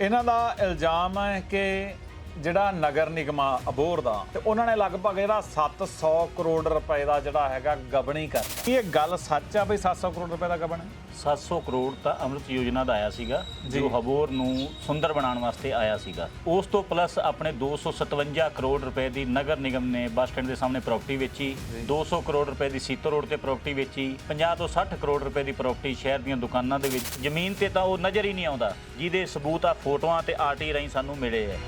ਇਹਨਾਂ ਦਾ ਇਲਜ਼ਾਮ ਹੈ ਕਿ ਜਿਹੜਾ ਨਗਰ ਨਿਗਮ ਆ ਅਬੋਹਰ ਦਾ ਤੇ ਉਹਨਾਂ ਨੇ ਲਗਭਗ ਜਿਹੜਾ 700 ਕਰੋੜ ਰੁਪਏ ਦਾ ਜਿਹੜਾ ਹੈਗਾ ਗਬਣੀ ਕਰ ਕੀ ਇਹ ਗੱਲ ਸੱਚ ਆ ਬਈ 700 ਕਰੋੜ ਰੁਪਏ ਦਾ ਗਬਨ ਹੈ? 700 ਕਰੋੜ ਤਾਂ ਅੰਮ੍ਰਿਤ ਯੋਜਨਾ ਦਾ ਆਇਆ ਸੀਗਾ ਜੀ। ਹਬੋਰ ਨੂੰ ਸੁੰਦਰ ਬਣਾਉਣ ਵਾਸਤੇ ਆਇਆ ਸੀਗਾ। ਉਸ ਤੋਂ ਪਲੱਸ ਆਪਣੇ 257 ਕਰੋੜ ਰੁਪਏ ਦੀ ਨਗਰ ਨਿਗਮ ਨੇ ਬੱਸ ਸਟੈਂਡ ਦੇ ਸਾਹਮਣੇ ਪ੍ਰਾਪਰਟੀ ਵੇਚੀ 200 ਕਰੋੜ ਰੁਪਏ ਦੀ ਸੀਤੋ ਰੋਡ ਤੇ ਪ੍ਰਾਪਰਟੀ ਵੇਚੀ 50 ਤੋਂ 60 ਕਰੋੜ ਰੁਪਏ ਦੀ ਪ੍ਰਾਪਰਟੀ ਸ਼ਹਿਰ ਦੀਆਂ ਦੁਕਾਨਾਂ ਦੇ ਵਿੱਚ। ਜ਼ਮੀਨ ਤੇ ਤਾਂ ਉਹ ਨਜ਼ਰ ਹੀ ਨਹੀਂ ਆਉਂਦਾ ਜਿਹਦੇ ਸਬੂਤ ਆ ਫੋਟੋਆਂ ਤੇ ਆਰਟੀ ਰਾਹੀਂ ਸਾਨੂੰ ਮਿਲੇ ਹੈ।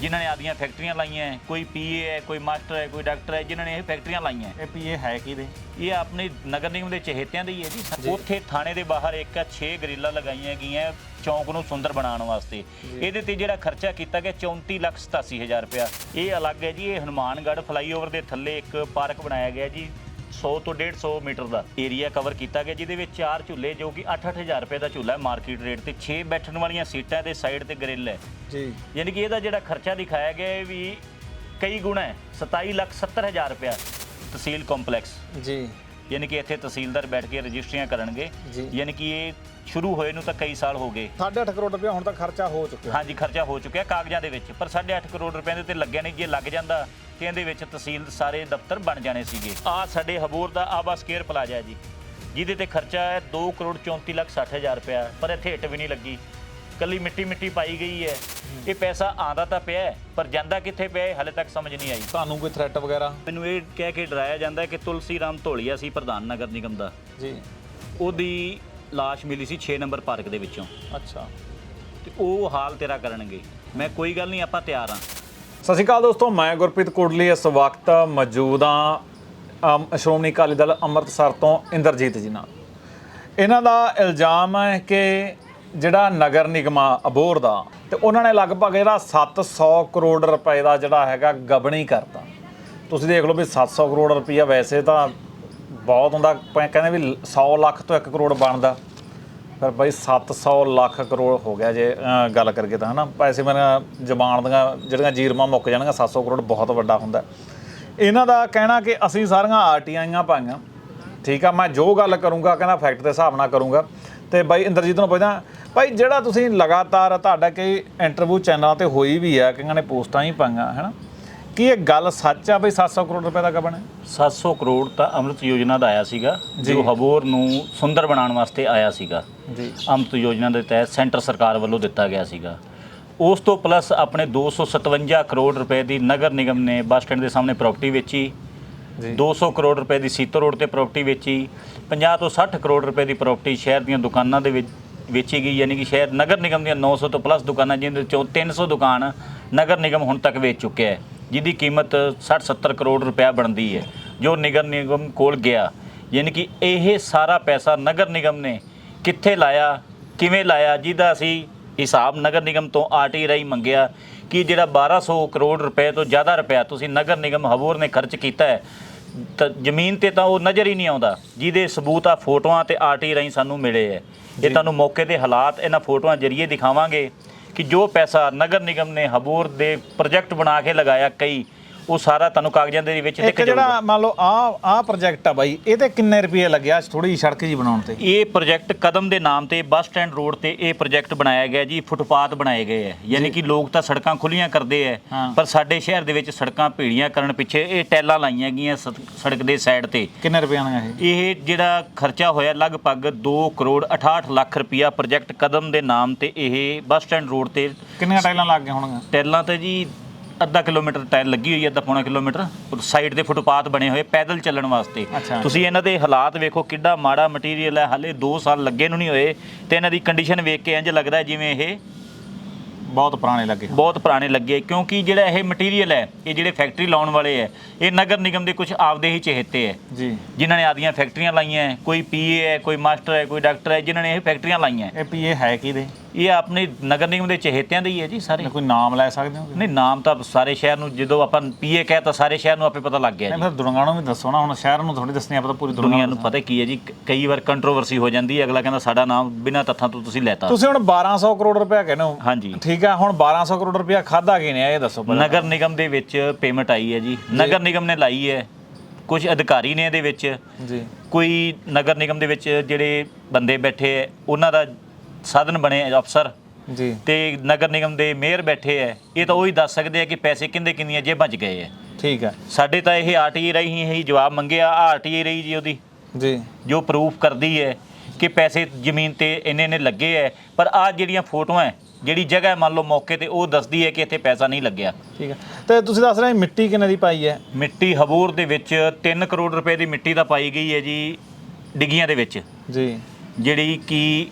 ਜਿਨ੍ਹਾਂ ਨੇ ਆਦੀਆਂ ਫੈਕਟਰੀਆਂ ਲਾਈਆਂ ਹੈ, ਕੋਈ ਪੀਏ ਹੈ ਕੋਈ ਮਾਸਟਰ ਹੈ ਕੋਈ ਡਾਕਟਰ ਹੈ ਜਿਨ੍ਹਾਂ ਨੇ ਇਹ ਫੈਕਟਰੀਆਂ ਲਾਈਆਂ ਹੈ। ਇਹ ਪੀਏ ਹੈ ਕਿਹਦੇ? ਇਹ ਆਪਣੇ ਨਗਰ ਨਿਗਮ ਦੇ ਚਹੇਤਿਆਂ ਦੀ ਹੈ ਜੀ। ਉੱਥੇ ਥਾਣੇ ਦੇ ਬਾਹਰ ਇੱਕ 6 ਗਰਿੱਲਾਂ ਲਗਾਈਆਂ ਗਈਆਂ ਚੌਂਕ ਨੂੰ ਸੁੰਦਰ ਬਣਾਉਣ ਵਾਸਤੇ। ਇਹਦੇ ਤੇ ਜਿਹੜਾ ਖਰਚਾ ਕੀਤਾ ਗਿਆ 34 ਲੱਖ 87 ਹਜ਼ਾਰ ਰੁਪਇਆ। ਇਹ ਅਲੱਗ ਹੈ ਜੀ ਇਹ ਹਨੂਮਾਨਗੜ੍ਹ ਫਲਾਈਓਵਰ ਦੇ ਥੱਲੇ ਇੱਕ ਪਾਰਕ ਬਣਾਇਆ ਗਿਆ ਜੀ। 100 ਤੋਂ 150 ਮੀਟਰ ਦਾ ਏਰੀਆ ਕਵਰ ਕੀਤਾ ਗਿਆ ਜਿਹਦੇ ਵਿੱਚ ਚਾਰ ਝੂਲੇ ਜੋ ਕਿ 8-8000 ਰੁਪਏ ਦਾ ਝੂਲਾ ਹੈ ਮਾਰਕੀਟ ਰੇਟ ਤੇ 6 ਬੈਠਣ ਵਾਲੀਆਂ ਸੀਟਾਂ ਦੇ ਸਾਈਡ ਤੇ ਗਰਿੱਲ ਹੈ। ਜੀ। ਯਾਨੀ ਕਿ ਇਹਦਾ ਜਿਹੜਾ ਖਰਚਾ ਦਿਖਾਇਆ ਗਿਆ ਇਹ ਵੀ ਕਈ ਗੁਣਾ ਹੈ 27 ਲੱਖ 70 ਹਜ਼ਾਰ ਰੁਪਇਆ ਤਹਿਸੀਲ ਕੰਪਲੈਕਸ ਜੀ। ਯਾਨੀ ਕਿ ਇੱਥੇ ਤਹਿਸੀਲਦਾਰ ਬੈਠ ਕੇ ਰਜਿਸਟਰੀਆਂ ਕਰਨਗੇ। ਜੀ। ਯਾਨੀ ਕਿ ਇਹ ਸ਼ੁਰੂ ਹੋਏ ਨੂੰ ਤਾਂ ਕਈ ਸਾਲ ਹੋ ਗਏ। 8.5 ਕਰੋੜ ਰੁਪਏ ਹੁਣ ਤੱਕ ਖਰਚਾ ਹੋ ਚੁੱਕਿਆ। ਹਾਂਜੀ ਖਰਚਾ ਹੋ ਚੁੱਕਿਆ ਕਾਗਜ਼ਾਂ ਦੇ ਵਿੱਚ। ਪਰ 8.5 ਕਰੋੜ ਰੁਪਏ ਦੇ ਤੇ ਲੱਗਿਆ ਨਹੀਂ। ਜੇ ਲੱਗ ਜਾਂਦਾ ਤੇ ਇਹਦੇ ਵਿੱਚ ਤਹਿਸੀਲ ਸਾਰੇ ਦਫ਼ਤਰ ਬਣ ਜਾਣੇ ਸੀਗੇ। ਆ ਸਾਡੇ ਹਬੂਰ ਦਾ ਆਬਾ ਸਕੇਅਰ ਪਲਾਜ਼ਾ ਹੈ ਜੀ। ਜਿਹਦੇ ਤੇ ਖਰਚਾ ਹੈ 2 ਕਰੋੜ 34 ਲੱਖ 60 ਹਜ਼ਾਰ ਰੁਪਇਆ। ਪਰ ਇੱਥੇ ਹਿੱਟ ਵੀ ਨਹੀਂ ਲੱਗੀ। ਕੱਲੀ ਮਿੱਟੀ ਮਿੱਟੀ ਪਾਈ ਗਈ ਹੈ। ਇਹ ਪੈਸਾ ਆਂਦਾ ਤਾਂ ਪਿਆ ਹੈ, ਪਰ ਜਾਂਦਾ ਕਿੱਥੇ ਪਿਆ ਹੈ ਹਲੇ ਤੱਕ ਸਮਝ ਨਹੀਂ ਆਈ। ਤੁਹਾਨੂੰ ਕੋਈ ਥ੍ਰੈਟ ਵਗੈਰਾ? ਮੈਨੂੰ ਇਹ ਕਹਿ ਕੇ ਡਰਾਇਆ ਜਾਂਦਾ ਹੈ ਕਿ ਤੁਲਸੀ ਰਾਮ ਢੋਲੀਆ ਸੀ ਪ੍ਰਧਾਨ ਨਗਰ ਨਿਗਮ ਦਾ। ਜੀ। ਉਹਦੀ ਲਾਸ਼ ਮਿਲੀ ਸੀ 6 ਨੰਬਰ ਪਾਰਕ ਦੇ ਵਿੱਚੋਂ। ਅੱਛਾ। ਤੇ ਉਹ ਹਾਲ ਤੇਰਾ ਕਰਨਗੇ। ਮੈਂ ਕੋਈ ਗੱਲ ਨਹੀਂ ਆਪਾਂ ਤਿਆਰ ਹਾਂ। ਸਤਿ ਸ਼੍ਰੀ ਅਕਾਲ ਦੋਸਤੋ ਮੈਂ ਗੁਰਪ੍ਰੀਤ ਕੋਟਲੀ ਇਸ ਵਕਤ ਮੌਜੂਦ ਹਾਂ ਅਮ, ਸ਼੍ਰੋਮਣੀ ਅਕਾਲੀ ਦਲ ਅੰਮ੍ਰਿਤਸਰ ਤੋਂ ਇੰਦਰਜੀਤ ਜੀ ਨਾਲ। ਇਹਨਾਂ ਦਾ ਇਲਜ਼ਾਮ ਹੈ ਕਿ ਜਿਹੜਾ ਨਗਰ ਨਿਗਮ ਆ ਅਬੋਹਰ ਦਾ, ਤੇ ਉਹਨਾਂ ਨੇ ਲਗਭਗ ਜਿਹੜਾ 700 ਕਰੋੜ ਰੁਪਏ ਦਾ ਜਿਹੜਾ ਹੈਗਾ ਗਬਣੀ ਕਰਤਾ। ਤੁਸੀਂ ਦੇਖ ਲਓ ਵੀ 700 ਕਰੋੜ ਰੁਪਈਆ ਵੈਸੇ ਤਾਂ ਬਹੁਤ ਹੁੰਦਾ ਪ- ਕਹਿੰਦੇ ਵੀ 100 ਲੱਖ ਤੋਂ 1 ਕਰੋੜ ਬਣਦਾ। ਪਰ ਬਾਈ 700 ਲੱਖ ਕਰੋੜ ਹੋ ਗਿਆ ਜੇ ਗੱਲ ਕਰਕੇ ਤਾਂ, ਹਨਾ? ਪੈਸੇ ਮੇਰੇ ਜ਼ਬਾਨ ਦੀਆਂ ਜਿਹੜੀਆਂ ਜੀਰਮਾਂ ਮੁੱਕ ਜਾਣਗੀਆਂ 700 ਕਰੋੜ ਬਹੁਤ ਵੱਡਾ ਹੁੰਦਾ। ਇਹਨਾਂ ਦਾ ਕਹਿਣਾ ਕਿ ਅਸੀਂ ਸਾਰੀਆਂ ਆਰਟੀਆਈਆਂ ਪਾਈਆਂ। ਠੀਕ ਆ, ਮੈਂ ਜੋ ਗੱਲ ਕਰੂੰਗਾ, ਕਹਿੰਦਾ ਫੈਕਟ ਦੇ ਹਿਸਾਬ ਨਾਲ ਕਰੂੰਗਾ। ਤੇ ਬਾਈ ਇੰਦਰਜੀਤ ਨੂੰ ਪੁੱਛਦਾ ਭਾਈ ਜਿਹੜਾ ਤੁਸੀਂ ਲਗਾਤਾਰ ਤੁਹਾਡਾ ਕਈ ਇੰਟਰਵਿਊ ਚੈਨਲਾਂ ਤੇ ਹੋਈ ਵੀ ਆ ਕਈਆਂ ਨੇ ਪੋਸਟਾਂ ਹੀ ਪਾਈਆਂ ਹਨਾ? ਕੀ ਇਹ ਗੱਲ ਸੱਚ ਆ ਬਈ 700 ਕਰੋੜ ਰੁਪਏ ਦਾ ਕਬਣ ਹੈ? 700 ਕਰੋੜ ਤਾਂ ਅੰਮ੍ਰਿਤ ਯੋਜਨਾ ਦਾ ਆਇਆ ਸੀਗਾ ਜੋ। ਹਬੋਰ ਨੂੰ ਸੁੰਦਰ ਬਣਾਉਣ ਵਾਸਤੇ ਆਇਆ ਸੀਗਾ। ਜੀ। ਅੰਮ੍ਰਿਤ ਯੋਜਨਾ ਦੇ ਤਹਿਤ ਸੈਂਟਰ ਸਰਕਾਰ ਵੱਲੋਂ ਦਿੱਤਾ ਗਿਆ ਸੀਗਾ। ਉਸ ਤੋਂ ਪਲੱਸ ਆਪਣੇ 257 ਕਰੋੜ ਰੁਪਏ ਦੀ ਨਗਰ ਨਿਗਮ ਨੇ ਬੱਸ ਸਟੈਂਡ ਦੇ ਸਾਹਮਣੇ ਪ੍ਰਾਪਰਟੀ ਵੇਚੀ। 200 ਕਰੋੜ ਰੁਪਏ ਦੀ ਸੀਤੋ ਰੋਡ ਤੇ ਪ੍ਰਾਪਰਟੀ ਵੇਚੀ 50 ਤੋਂ 60 ਕਰੋੜ ਰੁਪਏ ਦੀ ਪ੍ਰਾਪਰਟੀ ਸ਼ਹਿਰ ਦੀਆਂ ਦੁਕਾਨਾਂ ਦੇ ਵਿੱਚ ਵੇਚੀ ਗਈ, ਯਾਨੀ ਕਿ ਸ਼ਹਿਰ ਨਗਰ ਨਿਗਮ ਦੀਆਂ 900 ਤੋਂ ਪਲੱਸ ਦੁਕਾਨਾਂ, ਜਿਹਦੇ ਵਿੱਚੋਂ 300 ਦੁਕਾਨ ਨਗਰ ਨਿਗਮ ਹੁਣ ਤੱਕ ਵੇਚ ਚੁੱਕਿਆ ਹੈ, ਜਿਹਦੀ ਕੀਮਤ 60-70 ਕਰੋੜ ਰੁਪਇਆ ਬਣਦੀ ਹੈ, ਜੋ ਨਗਰ ਨਿਗਮ ਕੋਲ ਗਿਆ। ਯਾਨੀ ਕਿ ਇਹ ਸਾਰਾ ਪੈਸਾ ਨਗਰ ਨਿਗਮ ਨੇ ਕਿੱਥੇ ਲਾਇਆ, ਕਿਵੇਂ ਲਾਇਆ, ਜਿਹਦਾ ਅਸੀਂ ਹਿਸਾਬ ਨਗਰ ਨਿਗਮ ਤੋਂ ਆਰਟੀ ਰਾਹੀਂ ਮੰਗਿਆ ਕਿ ਜਿਹੜਾ 1200 ਕਰੋੜ ਰੁਪਏ ਤੋਂ ਜ਼ਿਆਦਾ ਰੁਪਇਆ ਤੁਸੀਂ ਨਗਰ ਨਿਗਮ ਹਬੂਰ ਨੇ ਖਰਚ ਕੀਤਾ ਹੈ ਤਾਂ ਜ਼ਮੀਨ ਤੇ ਤਾਂ ਉਹ ਨਜ਼ਰ ਹੀ ਨਹੀਂ ਆਉਂਦਾ। ਜਿਹਦੇ ਸਬੂਤ ਆ ਫੋਟੋਆਂ ਤੇ ਆਰਟੀ ਰਾਹੀਂ ਸਾਨੂੰ ਮਿਲੇ ਹੈ। ਇਹ ਤੁਹਾਨੂੰ ਮੌਕੇ ਦੇ ਹਾਲਾਤ ਇਹਨਾਂ ਫੋਟੋਆਂ ਜਰੀਏ ਦਿਖਾਵਾਂਗੇ ਕਿ ਜੋ ਪੈਸਾ ਨਗਰ ਨਿਗਮ ਨੇ ਹਬੂਰ ਦੇ ਪ੍ਰੋਜੈਕਟ ਬਣਾ ਕੇ ਲਗਾਇਆ ਕਈ ਉਹ ਸਾਰਾ ਤੁਹਾਨੂੰ ਕਾਗਜ਼ਾਂ ਦੇ ਵਿੱਚ ਇੱਕ ਦਿਖ ਜਿਹੜਾ ਮੰਨ ਲਓ ਆ ਆ ਪ੍ਰੋਜੈਕਟ ਆ ਬਾਈ ਇਹ ਤੇ ਕਿੰਨੇ ਰੁਪਏ ਲੱਗਿਆ ਥੋੜੀ ਜਿਹੀ ਸੜਕ ਜੀ ਬਣਾਉਣ ਤੇ। ਇਹ ਪ੍ਰੋਜੈਕਟ ਕਦਮ ਦੇ ਨਾਮ ਤੇ ਬੱਸ ਸਟੈਂਡ ਰੋਡ ਤੇ ਇਹ ਪ੍ਰੋਜੈਕਟ ਬਣਾਇਆ ਗਿਆ ਜੀ ਫੁੱਟਪਾਥ ਬਣਾਏ ਗਏ ਹੈ ਯਾਨੀ ਕਿ ਲੋਕ ਤਾਂ ਸੜਕਾਂ ਖੁੱਲੀਆਂ ਕਰਦੇ ਹਾਂ। ਪਰ ਸਾਡੇ ਸ਼ਹਿਰ ਦੇ ਵਿੱਚ ਸੜਕਾਂ ਭੀੜੀਆਂ ਕਰਨ ਪਿੱਛੇ ਇਹ ਟੈਲਾਂ ਲਾਈਆਂ ਗਈਆਂ ਸੜ- ਸੜਕ ਦੇ ਸਾਈਡ ਤੇ। ਕਿੰਨੇ ਰੁਪਏ ਆਣਗੇ ਇਹ? ਇਹ ਜਿਹੜਾ ਖਰਚਾ ਹੋਇਆ ਲਗਭਗ 2 ਕਰੋੜ 68 ਲੱਖ ਰੁਪਇਆ ਪ੍ਰੋਜੈਕਟ ਕਦਮ ਦੇ ਨਾਮ ਤੇ ਇਹ ਬੱਸ ਸਟੈਂਡ ਰੋਡ ਤੇ ਕਿੰਨੀਆਂ ਟਾਈਲਾਂ ਲੱਗ ਗਈਆਂ ਹੋਣਗੀਆਂ? ਟੈਲਾਂ ਤੇ ਜੀ ਅੱਧਾ ਕਿਲੋਮੀਟਰ ਟਾਇਲ ਲੱਗੀ ਹੋਈ ਹੈ ਅੱਧਾ ਪੌਣਾ ਕਿਲੋਮੀਟਰ। ਸਾਈਡ ਦੇ ਫੁੱਟਪਾਥ ਬਣੇ ਹੋਏ ਪੈਦਲ ਚੱਲਣ ਵਾਸਤੇ। ਅੱਛਾ। ਤੁਸੀਂ ਇਹਨਾਂ ਦੇ ਹਾਲਾਤ ਵੇਖੋ ਕਿੱਡਾ ਮਾੜਾ ਮਟੀਰੀਅਲ ਹੈ। ਹਾਲੇ 2 ਸਾਲ ਲੱਗੇ ਨੂੰ ਨਹੀਂ ਹੋਏ ਤੇ ਇਹਨਾਂ ਦੀ ਕੰਡੀਸ਼ਨ ਵੇਖ ਕੇ ਇੰਜ ਲੱਗਦਾ ਹੈ ਜਿਵੇਂ ਇਹ ਬਹੁਤ ਪੁਰਾਣੇ ਲੱਗੇ। ਬਹੁਤ ਪੁਰਾਣੇ ਲੱਗੇ ਕਿਉਂਕਿ ਜਿਹੜਾ ਇਹ ਮਟੀਰੀਅਲ ਹੈ ਇਹ ਜਿਹੜੇ ਫੈਕਟਰੀ ਲਾਉਣ ਵਾਲੇ ਹੈ ਇਹ ਨਗਰ ਨਿਗਮ ਦੇ ਕੁਝ ਆਪਦੇ ਹੀ ਚਹੇਤੇ ਹੈ। ਜੀ। ਜਿਨ੍ਹਾਂ ਨੇ ਆਦੀਆਂ ਫੈਕਟਰੀਆਂ ਲਾਈਆਂ ਹੈ, ਕੋਈ ਪੀਏ ਹੈ ਕੋਈ ਮਾਸਟਰ ਹੈ ਕੋਈ ਡਾਕਟਰ ਹੈ ਜਿਨ੍ਹਾਂ ਨੇ ਇਹ ਫੈਕਟਰੀਆਂ ਲਾਈਆਂ ਹੈ। ਇਹ ਪੀਏ ਹੈ ਕਿਹਦੇ? ਇਹ ਆਪਣੇ ਨਗਰ ਨਿਗਮ ਦੇ ਚਹੇਤਿਆਂ ਦੇ ਹੀ ਹੈ ਜੀ ਸਾਰੇ। ਕੋਈ ਨਾਮ ਲੈ ਸਕਦੇ ਹੋ? ਨਹੀਂ ਨਾਮ ਤਾਂ ਸਾਰੇ ਸ਼ਹਿਰ ਨੂੰ ਜਦੋਂ ਆਪਾਂ ਪੀਏ ਕਹਿ ਤਾਂ ਸਾਰੇ ਸ਼ਹਿਰ ਨੂੰ ਆਪੇ ਪਤਾ ਲੱਗ ਗਿਆ ਜੀ। ਫਿਰ ਦੁਰਗਾ ਨੂੰ ਵੀ ਦੱਸੋ ਨਾ ਹੁਣ ਸ਼ਹਿਰ ਨੂੰ ਥੋੜੀ ਦੱਸਣੀ ਆਪਾਂ ਤਾਂ ਪੂਰੀ ਦੁਨੀਆ ਨੂੰ ਪਤਾ ਕੀ ਹੈ ਜੀ ਕਈ ਵਾਰ ਕੰਟਰੋਵਰਸੀ ਹੋ ਜਾਂਦੀ ਹੈ ਅਗਲਾ ਕਹਿੰਦਾ ਸਾਡਾ ਨਾਮ ਬਿਨਾਂ ਤੱਥਾਂ ਤੋਂ ਤੁਸੀਂ ਲੈਤਾ। ਤੁਸੀਂ ਹੁਣ 1200 ਕਰੋੜ ਰੁਪਏ ਕਹਿੰਦੇ ਹੋ। ਹਾਂਜੀ। ਠੀਕ ਆ ਹੁਣ 1200 ਕਰੋੜ ਰੁਪਏ ਖਾਦਾ ਕੀ ਨੇ ਇਹ ਦੱਸੋ ਪਹਿਲਾਂ। ਨਗਰ ਨਿਗਮ ਦੇ ਵਿੱਚ ਪੇਮੈਂਟ ਆਈ ਹੈ ਜੀ। ਨਗਰ ਨਿਗਮ ਨੇ ਲਾਈ ਹੈ। ਕੁਝ ਅਧਿਕਾਰੀ ਨੇ ਇਹਦੇ ਵਿੱਚ। ਜੀ। ਕੋਈ ਨਗਰ ਨਿਗਮ ਦੇ ਵਿੱਚ ਜਿਹੜੇ ਬੰਦੇ ਬੈਠੇ ਹੈ ਉਹਨਾਂ ਦਾ ਸਾਧਨ ਬਣੇ ਅਫਸਰ। ਜੀ। ਤੇ ਨਗਰ ਨਿਗਮ ਦੇ ਮੇਅਰ ਬੈਠੇ ਐ ਇਹ ਤਾਂ ਉਹੀ ਦੱਸ ਸਕਦੇ ਆ ਕਿ ਪੈਸੇ ਕਿੰਦੇ ਕਿੰਨੀਆਂ ਜੇਬਾਂ 'ਚ ਗਏ ਐ ਠੀਕ ਹੈ ਸਾਡੇ ਤਾਂ ਇਹ ਆਰਟੀਏ ਰਹੀ ਹੀ ਜਵਾਬ ਮੰਗਿਆ ਆਰਟੀਏ ਰਹੀ ਜੀ ਉਹਦੀ। ਜੀ। ਜੋ ਪ੍ਰੂਫ ਕਰਦੀ ਹੈ ਕਿ ਪੈਸੇ ਜ਼ਮੀਨ ਤੇ ਇੰਨੇ ਇੰਨੇ ਲੱਗੇ ਐ ਪਰ ਆ ਜਿਹੜੀਆਂ ਫੋਟੋਆਂ ਹੈ, ਜਿਹੜੀ ਜਗ੍ਹਾ ਹੈ, ਮੰਨ ਲਓ ਮੌਕੇ ਤੇ ਉਹ ਦੱਸਦੀ ਹੈ ਕਿ ਇੱਥੇ ਪੈਸਾ ਨਹੀਂ ਲੱਗਿਆ। ਠੀਕ ਹੈ ਤੇ ਤੁਸੀਂ ਦੱਸ ਰਹੇ ਮਿੱਟੀ ਕਿੰਨੇ ਦੀ ਪਾਈ ਹੈ? ਮਿੱਟੀ ਹਬੂਰ ਦੇ ਵਿੱਚ 3 ਕਰੋੜ ਰੁਪਏ ਦੀ ਮਿੱਟੀ ਦਾ ਪਾਈ ਗਈ ਹੈ ਜੀ ਡਿੱਗੀਆਂ ਦੇ ਵਿੱਚ। ਜੀ। ਜਿਹੜੀ ਕਿ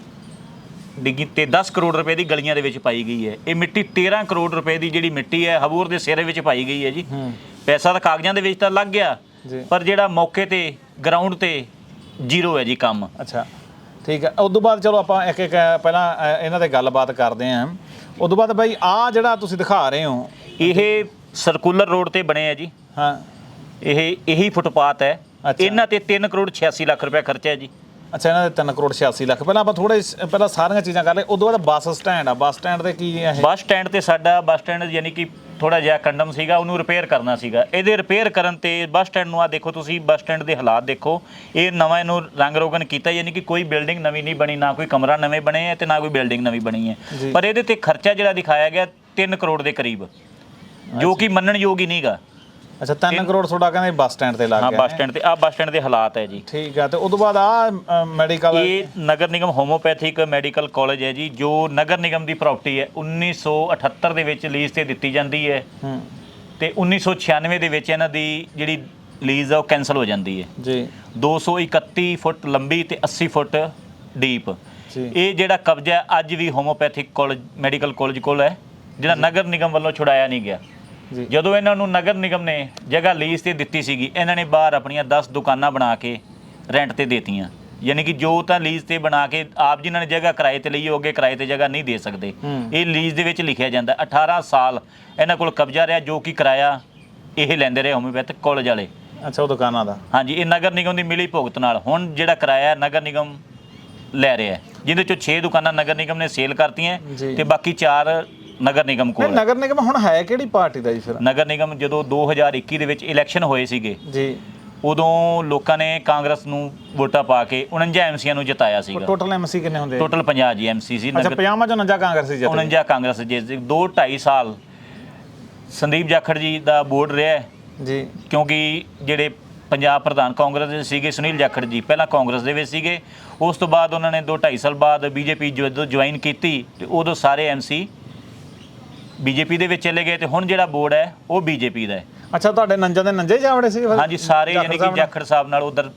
ਡਿੱਗੀ ਤੇ 10 ਕਰੋੜ ਰੁਪਏ ਦੀ ਗਲੀਆਂ ਦੇ ਵਿੱਚ ਪਾਈ ਗਈ ਹੈ। ਇਹ ਮਿੱਟੀ 13 ਕਰੋੜ ਰੁਪਏ ਦੀ ਜਿਹੜੀ ਮਿੱਟੀ ਹੈ ਹਬੂਰ ਦੇ ਸਿਰੇ ਵਿੱਚ ਪਾਈ ਗਈ ਹੈ ਜੀ। ਪੈਸਾ ਤਾਂ ਕਾਗਜ਼ਾਂ ਦੇ ਵਿੱਚ ਤਾਂ ਲੱਗ ਗਿਆ ਪਰ ਜਿਹੜਾ ਮੌਕੇ ਤੇ ਗਰਾਊਂਡ ਤੇ ਜ਼ੀਰੋ ਹੈ ਜੀ ਕੰਮ। ਅੱਛਾ। ਠੀਕ ਹੈ। ਉਸ ਤੋਂ ਬਾਅਦ ਚਲੋ ਆਪਾਂ ਇੱਕ ਇੱਕ ਪਹਿਲਾਂ ਇਹਨਾਂ ਤੇ ਗੱਲਬਾਤ ਕਰਦੇ ਆਂ ਉਸ ਤੋਂ ਬਾਅਦ ਬਾਈ ਆ ਜਿਹੜਾ ਤੁਸੀਂ ਦਿਖਾ ਰਹੇ ਹੋ ਇਹ ਸਰਕੂਲਰ ਰੋਡ ਤੇ ਬਣੇ ਆ ਜੀ। ਹਾਂ। ਇਹ ਇਹੀ ਫੁੱਟਪਾਥ ਹੈ। ਇਹਨਾਂ ਤੇ 3 ਕਰੋੜ 86 ਲੱਖ ਰੁਪਏ ਖਰਚਾ ਹੈ ਜੀ। ਅੱਛਾ ਇਹਨਾਂ ਦੇ 3 ਕਰੋੜ 86 ਲੱਖ। ਪਹਿਲਾਂ ਆਪਾਂ ਥੋੜੇ ਪਹਿਲਾਂ ਸਾਰੀਆਂ ਚੀਜ਼ਾਂ ਕਰ ਲਏ ਤੋਂ ਬਾਅਦ ਬੱਸ ਸਟੈਂਡ ਆ। ਬੱਸ ਸਟੈਂਡ ਤੇ ਕੀ ਹੈ ਇਹ? ਬੱਸ ਸਟੈਂਡ ਤੇ ਸਾਡਾ ਬੱਸ ਸਟੈਂਡ ਯਾਨੀ ਕਿ ਥੋੜਾ ਜਿਹਾ ਕੰਡਮ ਸੀਗਾ ਉਹਨੂੰ ਰਿਪੇਅਰ ਕਰਨਾ ਸੀਗਾ। ਇਹਦੇ ਰਿਪੇਅਰ ਕਰਨ ਤੇ ਬੱਸ ਸਟੈਂਡ ਨੂੰ ਆ ਦੇਖੋ ਤੁਸੀਂ ਬੱਸ ਸਟੈਂਡ ਦੇ ਹਾਲਾਤ ਦੇਖੋ। ਇਹ ਨਵਾਂ ਇਹਨੂੰ ਰੰਗ ਰੋਗਨ ਕੀਤਾ ਯਾਨੀ ਕਿ ਕੋਈ ਬਿਲਡਿੰਗ ਨਵੀਂ ਨਹੀਂ ਬਣੀ ਨਾ ਕੋਈ ਕਮਰਾ ਨਵੇਂ ਬਣੇ ਹੈ ਤੇ ਨਾ ਕੋਈ ਬਿਲਡਿੰਗ ਨਵੀਂ ਬਣੀ ਹੈ। ਪਰ ਇਹਦੇ ਤੇ ਖਰਚਾ ਜਿਹੜਾ ਦਿਖਾਇਆ ਗਿਆ 3 ਕਰੋੜ ਦੇ ਕਰੀਬ। ਜੋ ਕਿ ਮੰਨਣ ਯੋਗ ਹੀ ਨਹੀਂਗਾ। ਅੱਛਾ 3 ਕਰੋੜ ਤੁਹਾਡਾ ਕਹਿੰਦੇ ਬੱਸ ਸਟੈਂਡ ਤੇ ਲੱਗ ਹਾਂ ਗਿਆ ਬੱਸ ਹੈ। ਸਟੈਂਡ ਤੇ ਆ ਬੱਸ ਸਟੈਂਡ ਦੇ ਹਾਲਾਤ ਹੈ ਜੀ। ਠੀਕ ਹੈ ਤੇ ਉਸ ਤੋਂ ਬਾਅਦ ਆ ਮੈਡੀਕਲ ਇਹ Nagar Nigam homeopathic medical college ਹੈ ਜੀ ਜੋ ਨਗਰ ਨਿਗਮ ਦੀ ਪ੍ਰਾਪਰਟੀ ਹੈ। 1978 ਦੇ ਵਿੱਚ ਲੀਜ਼ ਤੇ ਦਿੱਤੀ ਜਾਂਦੀ ਹੈ। ਹੂੰ। ਤੇ 1996 ਦੇ ਵਿੱਚ ਇਹਨਾਂ ਦੀ ਜਿਹੜੀ ਲੀਜ਼ ਆ ਉਹ ਕੈਨਸਲ ਹੋ ਜਾਂਦੀ ਹੈ। ਜੀ। 231 ਫੁੱਟ ਲੰਬੀ ਤੇ 80 ਫੁੱਟ ਡੀਪ ਜੀ। ਇਹ ਜਿਹੜਾ ਕਬਜ਼ਾ ਅੱਜ ਵੀ ਹੋਮੋਪੈਥਿਕ ਕਾਲਜ ਮੈਡੀਕਲ ਕਾਲਜ ਕੋਲ ਹੈ ਜਿਹੜਾ ਨਗਰ ਨਿਗਮ ਵੱਲੋਂ ਛੁਡਾਇਆ ਨਹੀਂ ਗਿਆ। ਜਦੋਂ ਇਹਨਾਂ ਨੂੰ ਨਗਰ ਨਿਗਮ ਨੇ ਜਗ੍ਹਾ ਲੀਜ਼ ਤੇ ਦਿੱਤੀ ਸੀਗੀ ਇਹਨਾਂ ਨੇ ਬਾਹਰ ਆਪਣੀਆਂ 10 ਦੁਕਾਨਾਂ ਬਣਾ ਕੇ ਰੈਂਟ ਤੇ ਦੇਤੀਆਂ। ਯਾਨੀ ਕਿ ਜੋ ਤਾਂ ਲੀਜ਼ ਤੇ ਬਣਾ ਕੇ ਆਪ ਜਿਨ੍ਹਾਂ ਨੇ ਜਗ੍ਹਾ ਕਿਰਾਏ ਤੇ ਲਈ ਹੋਗੇ ਕਿਰਾਏ ਤੇ ਜਗ੍ਹਾ ਨਹੀਂ ਦੇ ਸਕਦੇ। ਇਹ ਲੀਜ਼ ਦੇ ਵਿੱਚ ਲਿਖਿਆ ਜਾਂਦਾ 18 ਸਾਲ ਇਹਨਾਂ ਕੋਲ ਕਬਜ਼ਾ ਰਿਹਾ ਜੋ ਕਿ ਕਿਰਾਇਆ ਇਹ ਲੈਂਦੇ ਰਹੇ ਹੋਮੋਪੈਥਿਕ ਕਾਲਜ ਵਾਲੇ। ਅੱਛਾ ਉਹ ਦੁਕਾਨਾਂ ਦਾ। ਹਾਂਜੀ ਇਹ ਨਗਰ ਨਿਗਮ ਦੀ ਮਿਲੀ ਭੁਗਤ ਨਾਲ ਹੁਣ ਜਿਹੜਾ ਕਿਰਾਇਆ ਨਗਰ ਨਿਗਮ ਲੈ ਰਿਹਾ ਜਿਹਦੇ ਚੋਂ 6 ਦੁਕਾਨਾਂ ਨਗਰ ਨਿਗਮ ਨੇ ਸੇਲ ਕਰਤੀਆਂ। ਤੇ ਬਾਕੀ 4 ਨਗਰ ਨਿਗਮ ਨਹੀਂ ਕੋਲ। ਨਗਰ ਨਿਗਮ ਹੁਣ ਹੈ ਕਿਹੜੀ ਪਾਰਟੀ ਦਾ ਜੀ ਫਿਰ? ਨਗਰ ਨਿਗਮ ਜਦੋਂ 2021 ਦੇ ਵਿੱਚ ਇਲੈਕਸ਼ਨ ਹੋਏ ਸੀਗੇ ਜੀ। ਉਦੋਂ ਲੋਕਾਂ ਨੇ ਕਾਂਗਰਸ ਨੂੰ ਵੋਟਾਂ ਪਾ ਕੇ 49 ਐਮਸੀਆਂ ਨੂੰ ਜਿਤਾਇਆ ਸੀਗਾ। ਟੋਟਲ ਐਮਸੀ ਕਿੰਨੇ ਹੁੰਦੇ ਆ? ਟੋਟਲ 50 ਜੀ ਐਮਸੀ ਸੀ। ਅੱਛਾ ਨਗਰ 50 ਚੋਂ 49 ਕਾਂਗਰਸੀ ਜਿੱਤੇ 49 ਕਾਂਗਰਸ ਜੇ 2 2.5 ਸਾਲ ਸੰਦੀਪ ਜਾਖੜ ਜੀ ਦਾ ਬੋਰਡ ਰਿਹਾ ਹੈ, ਜੀ। ਕਿਉਂਕਿ ਜਿਹੜੇ ਪੰਜਾਬ ਪ੍ਰਧਾਨ ਕਾਂਗਰਸ ਦੇ ਸੀਗੇ ਸੁਨੀਲ ਜਾਖੜ ਜੀ ਪਹਿਲਾਂ ਕਾਂਗਰਸ ਦੇ ਵਿੱਚ ਸੀਗੇ। ਉਸ ਤੋਂ ਬਾਅਦ ਉਹਨਾਂ ਨੇ 2 2.5 ਸਾਲ ਬਾਅਦ ਬੀਜੇਪੀ ਜਦੋਂ ਜੁਆਇਨ ਕੀਤੀ ਤੇ ਉਦੋਂ ਸਾਰੇ ਐਮਸੀ ਬੀਜੇਪੀ ਦੇ ਵਿੱਚ ਚਲੇ ਗਏ ਤੇ ਹੁਣ ਜਿਹੜਾ ਬੋਰਡ ਹੈ ਉਹ ਬੀਜੇਪੀ ਦਾ ਹੈ। ਅੱਛਾ ਤੁਹਾਡੇ ਨੰਜਾਂ ਦੇ ਨੰਜੇ ਜਾਵੜੇ ਸੀ ਫਿਰ? ਹਾਂਜੀ ਸਾਰੇ ਜਾਖੜ ਯਾਨੀ ਕਿ ਸਾਹਿਬ? ਜਾਖੜ ਸਾਹਿਬ ਨਾਲ ਉਧਰ